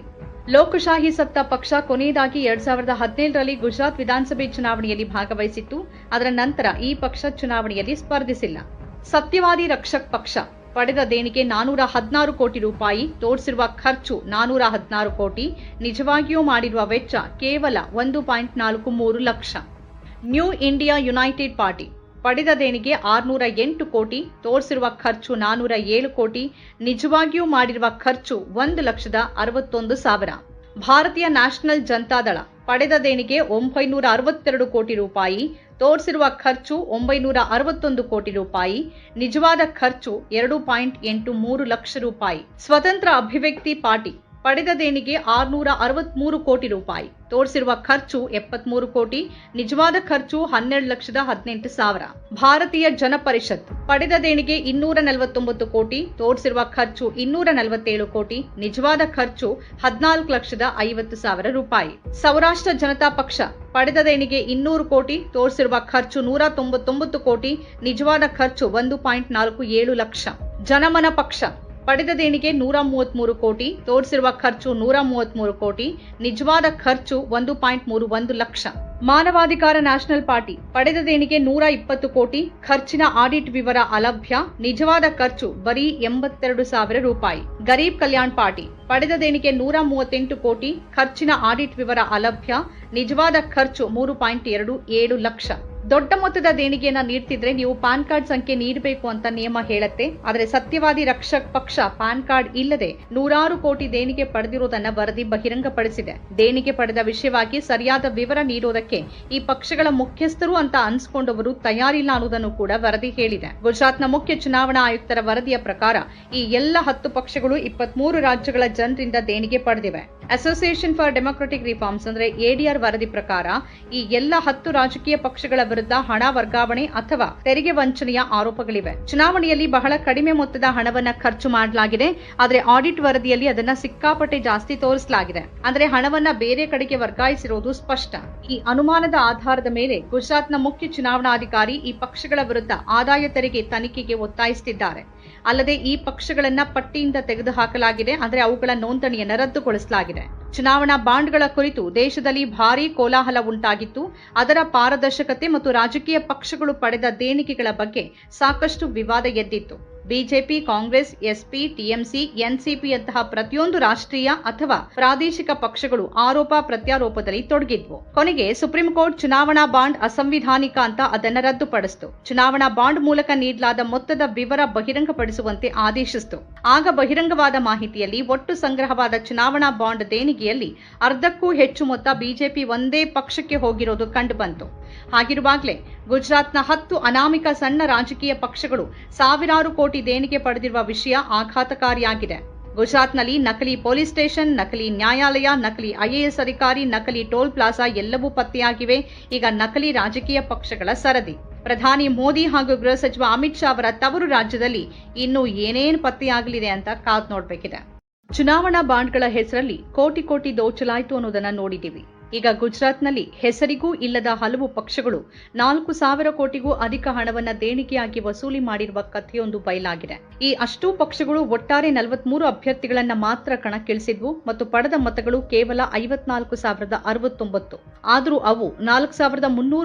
ಲೋಕಶಾಹಿ ಸತ್ತಾ ಪಕ್ಷ ಕೊನೆಯದಾಗಿ ಎರಡ್ ಸಾವಿರದ ಹದಿನೇಳರಲ್ಲಿ ಗುಜರಾತ್ ವಿಧಾನಸಭೆ ಚುನಾವಣೆಯಲ್ಲಿ ಭಾಗವಹಿಸಿತ್ತು. ಅದರ ನಂತರ ಈ ಪಕ್ಷ ಚುನಾವಣೆಯಲ್ಲಿ ಸ್ಪರ್ಧಿಸಿಲ್ಲ. ಸತ್ಯವಾದಿ ರಕ್ಷಕ್ ಪಕ್ಷ. ಪಡೆದ ದೇಣಿಗೆ ನಾನೂರ ಹದಿನಾರು ಕೋಟಿ ರೂಪಾಯಿ. ತೋರಿಸಿರುವ ಖರ್ಚು ನಾನೂರ ಹದಿನಾರು ಕೋಟಿ. ನಿಜವಾಗಿಯೂ ಮಾಡಿರುವ ವೆಚ್ಚ ಕೇವಲ ಒಂದು ಪಾಯಿಂಟ್ ನಾಲ್ಕು ಮೂರು lakh. New India united party. ಪಡೆದ ದೇಣಿಗೆ ಆರುನೂರ ಎಂಟು ಕೋಟಿ. ತೋರಿಸಿರುವ ಖರ್ಚು ನಾನೂರ ಏಳು ಕೋಟಿ. ನಿಜವಾಗಿಯೂ ಮಾಡಿರುವ ಖರ್ಚು ಒಂದು ಲಕ್ಷದ ಅರವತ್ತೊಂದು ಸಾವಿರ. ಭಾರತೀಯ ನ್ಯಾಷನಲ್ ಜನತಾದಳ ಪಡೆದ ದೇಣಿಗೆ ಒಂಬೈನೂರ ಅರವತ್ತೆರಡು ಕೋಟಿ ರೂಪಾಯಿ. ತೋರಿಸಿರುವ ಖರ್ಚು ಒಂಬೈನೂರ ಅರವತ್ತೊಂದು ಕೋಟಿ ರೂಪಾಯಿ, ನಿಜವಾದ ಖರ್ಚು ಎರಡು ಪಾಯಿಂಟ್ ಎಂಟು ಮೂರು ಲಕ್ಷ ರೂಪಾಯಿ. ಸ್ವತಂತ್ರ ಅಭಿವ್ಯಕ್ತಿ ಪಾರ್ಟಿ. ಪಡೆದ ದೇಣಿಗೆ ಆರುನೂರ ಅರವತ್ಮೂರು ಕೋಟಿ ರೂಪಾಯಿ. ತೋರಿಸಿರುವ ಖರ್ಚು ಎಪ್ಪತ್ಮೂರು ಕೋಟಿ, ನಿಜವಾದ ಖರ್ಚು ಹನ್ನೆರಡು ಲಕ್ಷದ ಹದಿನೆಂಟು ಸಾವಿರ. ಭಾರತೀಯ ಜನಪರಿಷತ್ ಪಡೆದ ದೇಣಿಗೆ ಇನ್ನೂರ ನಲವತ್ತೊಂಬತ್ತು ಕೋಟಿ, ತೋರಿಸಿರುವ ಖರ್ಚು ಇನ್ನೂರ ನಲವತ್ತೇಳು ಕೋಟಿ, ನಿಜವಾದ ಖರ್ಚು ಹದಿನಾಲ್ಕು ಲಕ್ಷದ ಐವತ್ತು ಸಾವಿರ ರೂಪಾಯಿ. ಸೌರಾಷ್ಟ್ರ ಜನತಾ ಪಕ್ಷ ಪಡೆದ ದೇಣಿಗೆ ಇನ್ನೂರು ಕೋಟಿ, ತೋರಿಸಿರುವ ಖರ್ಚು ನೂರ ತೊಂಬತ್ತೊಂಬತ್ತು ಕೋಟಿ, ನಿಜವಾದ ಖರ್ಚು ಒಂದು ಪಾಯಿಂಟ್ ನಾಲ್ಕು ಏಳು ಲಕ್ಷ. ಜನಮನ ಪಕ್ಷ ಪಡೆದ ದೇಣಿಗೆ ನೂರ ಮೂವತ್ಮೂರು ಕೋಟಿ. ತೋರಿಸಿರುವ ಖರ್ಚು ನೂರ ಮೂವತ್ಮೂರು ಕೋಟಿ. ನಿಜವಾದ ಖರ್ಚು ಒಂದು ಪಾಯಿಂಟ್ ಮೂರು ಒಂದು ಲಕ್ಷ. ಮಾನವಾಧಿಕಾರ national party. ಪಡೆದ ದೇಣಿಗೆ ನೂರ ಇಪ್ಪತ್ತು ಕೋಟಿ. ಖರ್ಚಿನ ಆಡಿಟ್ ವಿವರ ಅಲಭ್ಯ. ನಿಜವಾದ ಖರ್ಚು ಬರೀ ಎಂಬತ್ತೆರಡು ಸಾವಿರ ರೂಪಾಯಿ. ಗರೀಬ್ ಕಲ್ಯಾಣ್ ಪಾರ್ಟಿ. ಪಡೆದ ದೇಣಿಗೆ ನೂರ ಮೂವತ್ತೆಂಟು ಕೋಟಿ. ಖರ್ಚಿನ ಆಡಿಟ್ ವಿವರ ಅಲಭ್ಯ. ನಿಜವಾದ ಖರ್ಚು ಮೂರು ಪಾಯಿಂಟ್ ಎರಡು ಏಳು ಲಕ್ಷ. ದೊಡ್ಡ ಮೊತ್ತದ ದೇಣಿಗೆಯನ್ನ ನೀಡ್ತಿದ್ರೆ ನೀವು ಪಾನ್ ಕಾರ್ಡ್ ಸಂಖ್ಯೆ ನೀಡಬೇಕು ಅಂತ ನಿಯಮ ಹೇಳುತ್ತೆ. ಆದರೆ ಸತ್ಯವಾದಿ ರಕ್ಷಕ್ ಪಕ್ಷ ಪಾನ್ ಕಾರ್ಡ್ ಇಲ್ಲದೆ ನೂರಾರು ಕೋಟಿ ದೇಣಿಗೆ ಪಡೆದಿರುವುದನ್ನ ವರದಿ ಬಹಿರಂಗಪಡಿಸಿದೆ. ದೇಣಿಗೆ ಪಡೆದ ವಿಷಯವಾಗಿ ಸರಿಯಾದ ವಿವರ ನೀಡೋದಕ್ಕೆ ಈ ಪಕ್ಷಗಳ ಮುಖ್ಯಸ್ಥರು ಅಂತ ಅನ್ಸ್ಕೊಂಡವರು ತಯಾರಿಲ್ಲ ಅನ್ನೋದನ್ನು ಕೂಡ ವರದಿ ಹೇಳಿದೆ. ಗುಜರಾತ್ನ ಮುಖ್ಯ ಚುನಾವಣಾ ಆಯುಕ್ತರ ವರದಿಯ ಪ್ರಕಾರ ಈ ಎಲ್ಲ ಹತ್ತು ಪಕ್ಷಗಳು ಇಪ್ಪತ್ಮೂರು ರಾಜ್ಯಗಳ ಜನರಿಂದ ದೇಣಿಗೆ ಪಡೆದಿವೆ. ಅಸೋಸಿಯೇಷನ್ ಫಾರ್ ಡೆಮೊಕ್ರೆಟಿಕ್ ರಿಫಾರ್ಮ್ಸ್ ಅಂದ್ರೆ ಎಡಿಆರ್ ವರದಿ ಪ್ರಕಾರ ಈ ಎಲ್ಲ ಹತ್ತು ರಾಜಕೀಯ ಪಕ್ಷಗಳ ವಿರುದ್ಧ ಹಣ ವರ್ಗಾವಣೆ ಅಥವಾ ತೆರಿಗೆ ವಂಚನೆಯ ಆರೋಪಗಳಿವೆ. ಚುನಾವಣೆಯಲ್ಲಿ ಬಹಳ ಕಡಿಮೆ ಮೊತ್ತದ ಹಣವನ್ನ ಖರ್ಚು ಮಾಡಲಾಗಿದೆ. ಆದರೆ ಆಡಿಟ್ ವರದಿಯಲ್ಲಿ ಅದನ್ನ ಸಿಕ್ಕಾಪಟ್ಟೆ ಜಾಸ್ತಿ ತೋರಿಸಲಾಗಿದೆ. ಅಂದ್ರೆ ಹಣವನ್ನ ಬೇರೆ ಕಡೆಗೆ ವರ್ಗಾಯಿಸಿರುವುದು ಸ್ಪಷ್ಟ. ಈ ಅನುಮಾನದ ಆಧಾರದ ಮೇಲೆ ಗುಜರಾತ್ನ ಮುಖ್ಯ ಚುನಾವಣಾಧಿಕಾರಿ ಈ ಪಕ್ಷಗಳ ವಿರುದ್ಧ ಆದಾಯ ತೆರಿಗೆ ತನಿಖೆಗೆ ಒತ್ತಾಯಿಸುತ್ತಿದ್ದಾರೆ. ಅಲ್ಲದೆ ಈ ಪಕ್ಷಗಳನ್ನ ಪಟ್ಟಿಯಿಂದ ತೆಗೆದುಹಾಕಲಾಗಿದೆ. ಅಂದ್ರೆ ಅವುಗಳ ನೋಂದಣಿಯನ್ನು ರದ್ದುಗೊಳಿಸಲಾಗಿದೆ. ಚುನಾವಣಾ ಬಾಂಡ್ಗಳ ಕುರಿತು ದೇಶದಲ್ಲಿ ಭಾರೀ ಕೋಲಾಹಲ ಉಂಟಾಗಿತ್ತು. ಅದರ ಪಾರದರ್ಶಕತೆ ಮತ್ತು ರಾಜಕೀಯ ಪಕ್ಷಗಳು ಪಡೆದ ದೇಣಿಗೆಗಳ ಬಗ್ಗೆ ಸಾಕಷ್ಟು ವಿವಾದ ಎದ್ದಿತ್ತು. ಬಿಜೆಪಿ, ಕಾಂಗ್ರೆಸ್, ಎಸ್ಪಿ, ಟಿಎಂಸಿ, ಎನ್ಸಿಪಿಯಂತಹ ಪ್ರತಿಯೊಂದು ರಾಷ್ಟ್ರೀಯ ಅಥವಾ ಪ್ರಾದೇಶಿಕ ಪಕ್ಷಗಳು ಆರೋಪ ಪ್ರತ್ಯಾರೋಪದಲ್ಲಿ ತೊಡಗಿದ್ವು. ಕೊನೆಗೆ ಸುಪ್ರೀಂ ಕೋರ್ಟ್ ಚುನಾವಣಾ ಬಾಂಡ್ ಅಸಂವಿಧಾನಿಕ ಅಂತ ಅದನ್ನ ರದ್ದುಪಡಿಸಿತು. ಚುನಾವಣಾ ಬಾಂಡ್ ಮೂಲಕ ನೀಡಲಾದ ಮೊತ್ತದ ವಿವರ ಬಹಿರಂಗಪಡಿಸುವಂತೆ ಆದೇಶಿಸಿತು. ಆಗ ಬಹಿರಂಗವಾದ ಮಾಹಿತಿಯಲ್ಲಿ ಒಟ್ಟು ಸಂಗ್ರಹವಾದ ಚುನಾವಣಾ ಬಾಂಡ್ ದೇಣಿಗೆಯಲ್ಲಿ ಅರ್ಧಕ್ಕೂ ಹೆಚ್ಚು ಮೊತ್ತ ಬಿಜೆಪಿ ಒಂದೇ ಪಕ್ಷಕ್ಕೆ ಹೋಗಿರೋದು ಕಂಡುಬಂತು. ಹಾಗಿರುವಾಗಲೇ ಗುಜರಾತ್ನ ಹತ್ತು ಅನಾಮಿಕ ಸಣ್ಣ ರಾಜಕೀಯ ಪಕ್ಷಗಳು ಸಾವಿರಾರು ಕೋಟಿ ದೇಣಿಗೆ ಪಡೆದಿರುವ ವಿಷಯ ಆಘಾತಕಾರಿಯಾಗಿದೆ. ಗುಜರಾತ್ನಲ್ಲಿ ನಕಲಿ ಪೊಲೀಸ್ ಸ್ಟೇಷನ್, ನಕಲಿ ನ್ಯಾಯಾಲಯ, ನಕಲಿ ಐಎಎಸ್ ಅಧಿಕಾರಿ, ನಕಲಿ ಟೋಲ್ ಪ್ಲಾಜಾ ಎಲ್ಲವೂ ಪತ್ತೆಯಾಗಿವೆ. ಈಗ ನಕಲಿ ರಾಜಕೀಯ ಪಕ್ಷಗಳ ಸರದಿ. ಪ್ರಧಾನಿ ಮೋದಿ ಹಾಗೂ ಗೃಹ ಸಚಿವ ಅಮಿತ್ ಶಾ ಅವರ ತವರು ರಾಜ್ಯದಲ್ಲಿ ಇನ್ನೂ ಏನೇನು ಪತ್ತೆಯಾಗಲಿದೆ ಅಂತ ಕಾದ್ ನೋಡಬೇಕಿದೆ. ಚುನಾವಣಾ ಬಾಂಡ್ಗಳ ಹೆಸರಲ್ಲಿ ಕೋಟಿ ಕೋಟಿ ದೋಚಲಾಯಿತು ಅನ್ನೋದನ್ನ ನೋಡಿದ್ದೀವಿ. ಈಗ ಗುಜರಾತ್ನಲ್ಲಿ ಹೆಸರಿಗೂ ಇಲ್ಲದ ಹಲವು ಪಕ್ಷಗಳು ನಾಲ್ಕು ಸಾವಿರ ಕೋಟಿಗೂ ಅಧಿಕ ಹಣವನ್ನ ದೇಣಿಗೆಯಾಗಿ ವಸೂಲಿ ಮಾಡಿರುವ ಕಥೆಯೊಂದು ಬಯಲಾಗಿದೆ. ಈ ಅಷ್ಟೂ ಪಕ್ಷಗಳು ಒಟ್ಟಾರೆ ನಲವತ್ಮೂರು ಅಭ್ಯರ್ಥಿಗಳನ್ನ ಮಾತ್ರ ಕಣಕ್ಕಿಳಿಸಿದ್ವು ಮತ್ತು ಪಡೆದ ಮತಗಳು ಕೇವಲ ಐವತ್ನಾಲ್ಕು ಸಾವಿರದ ಅರವತ್ತೊಂಬತ್ತು. ಆದರೂ ಅವು ನಾಲ್ಕು ಸಾವಿರದ ಮುನ್ನೂರು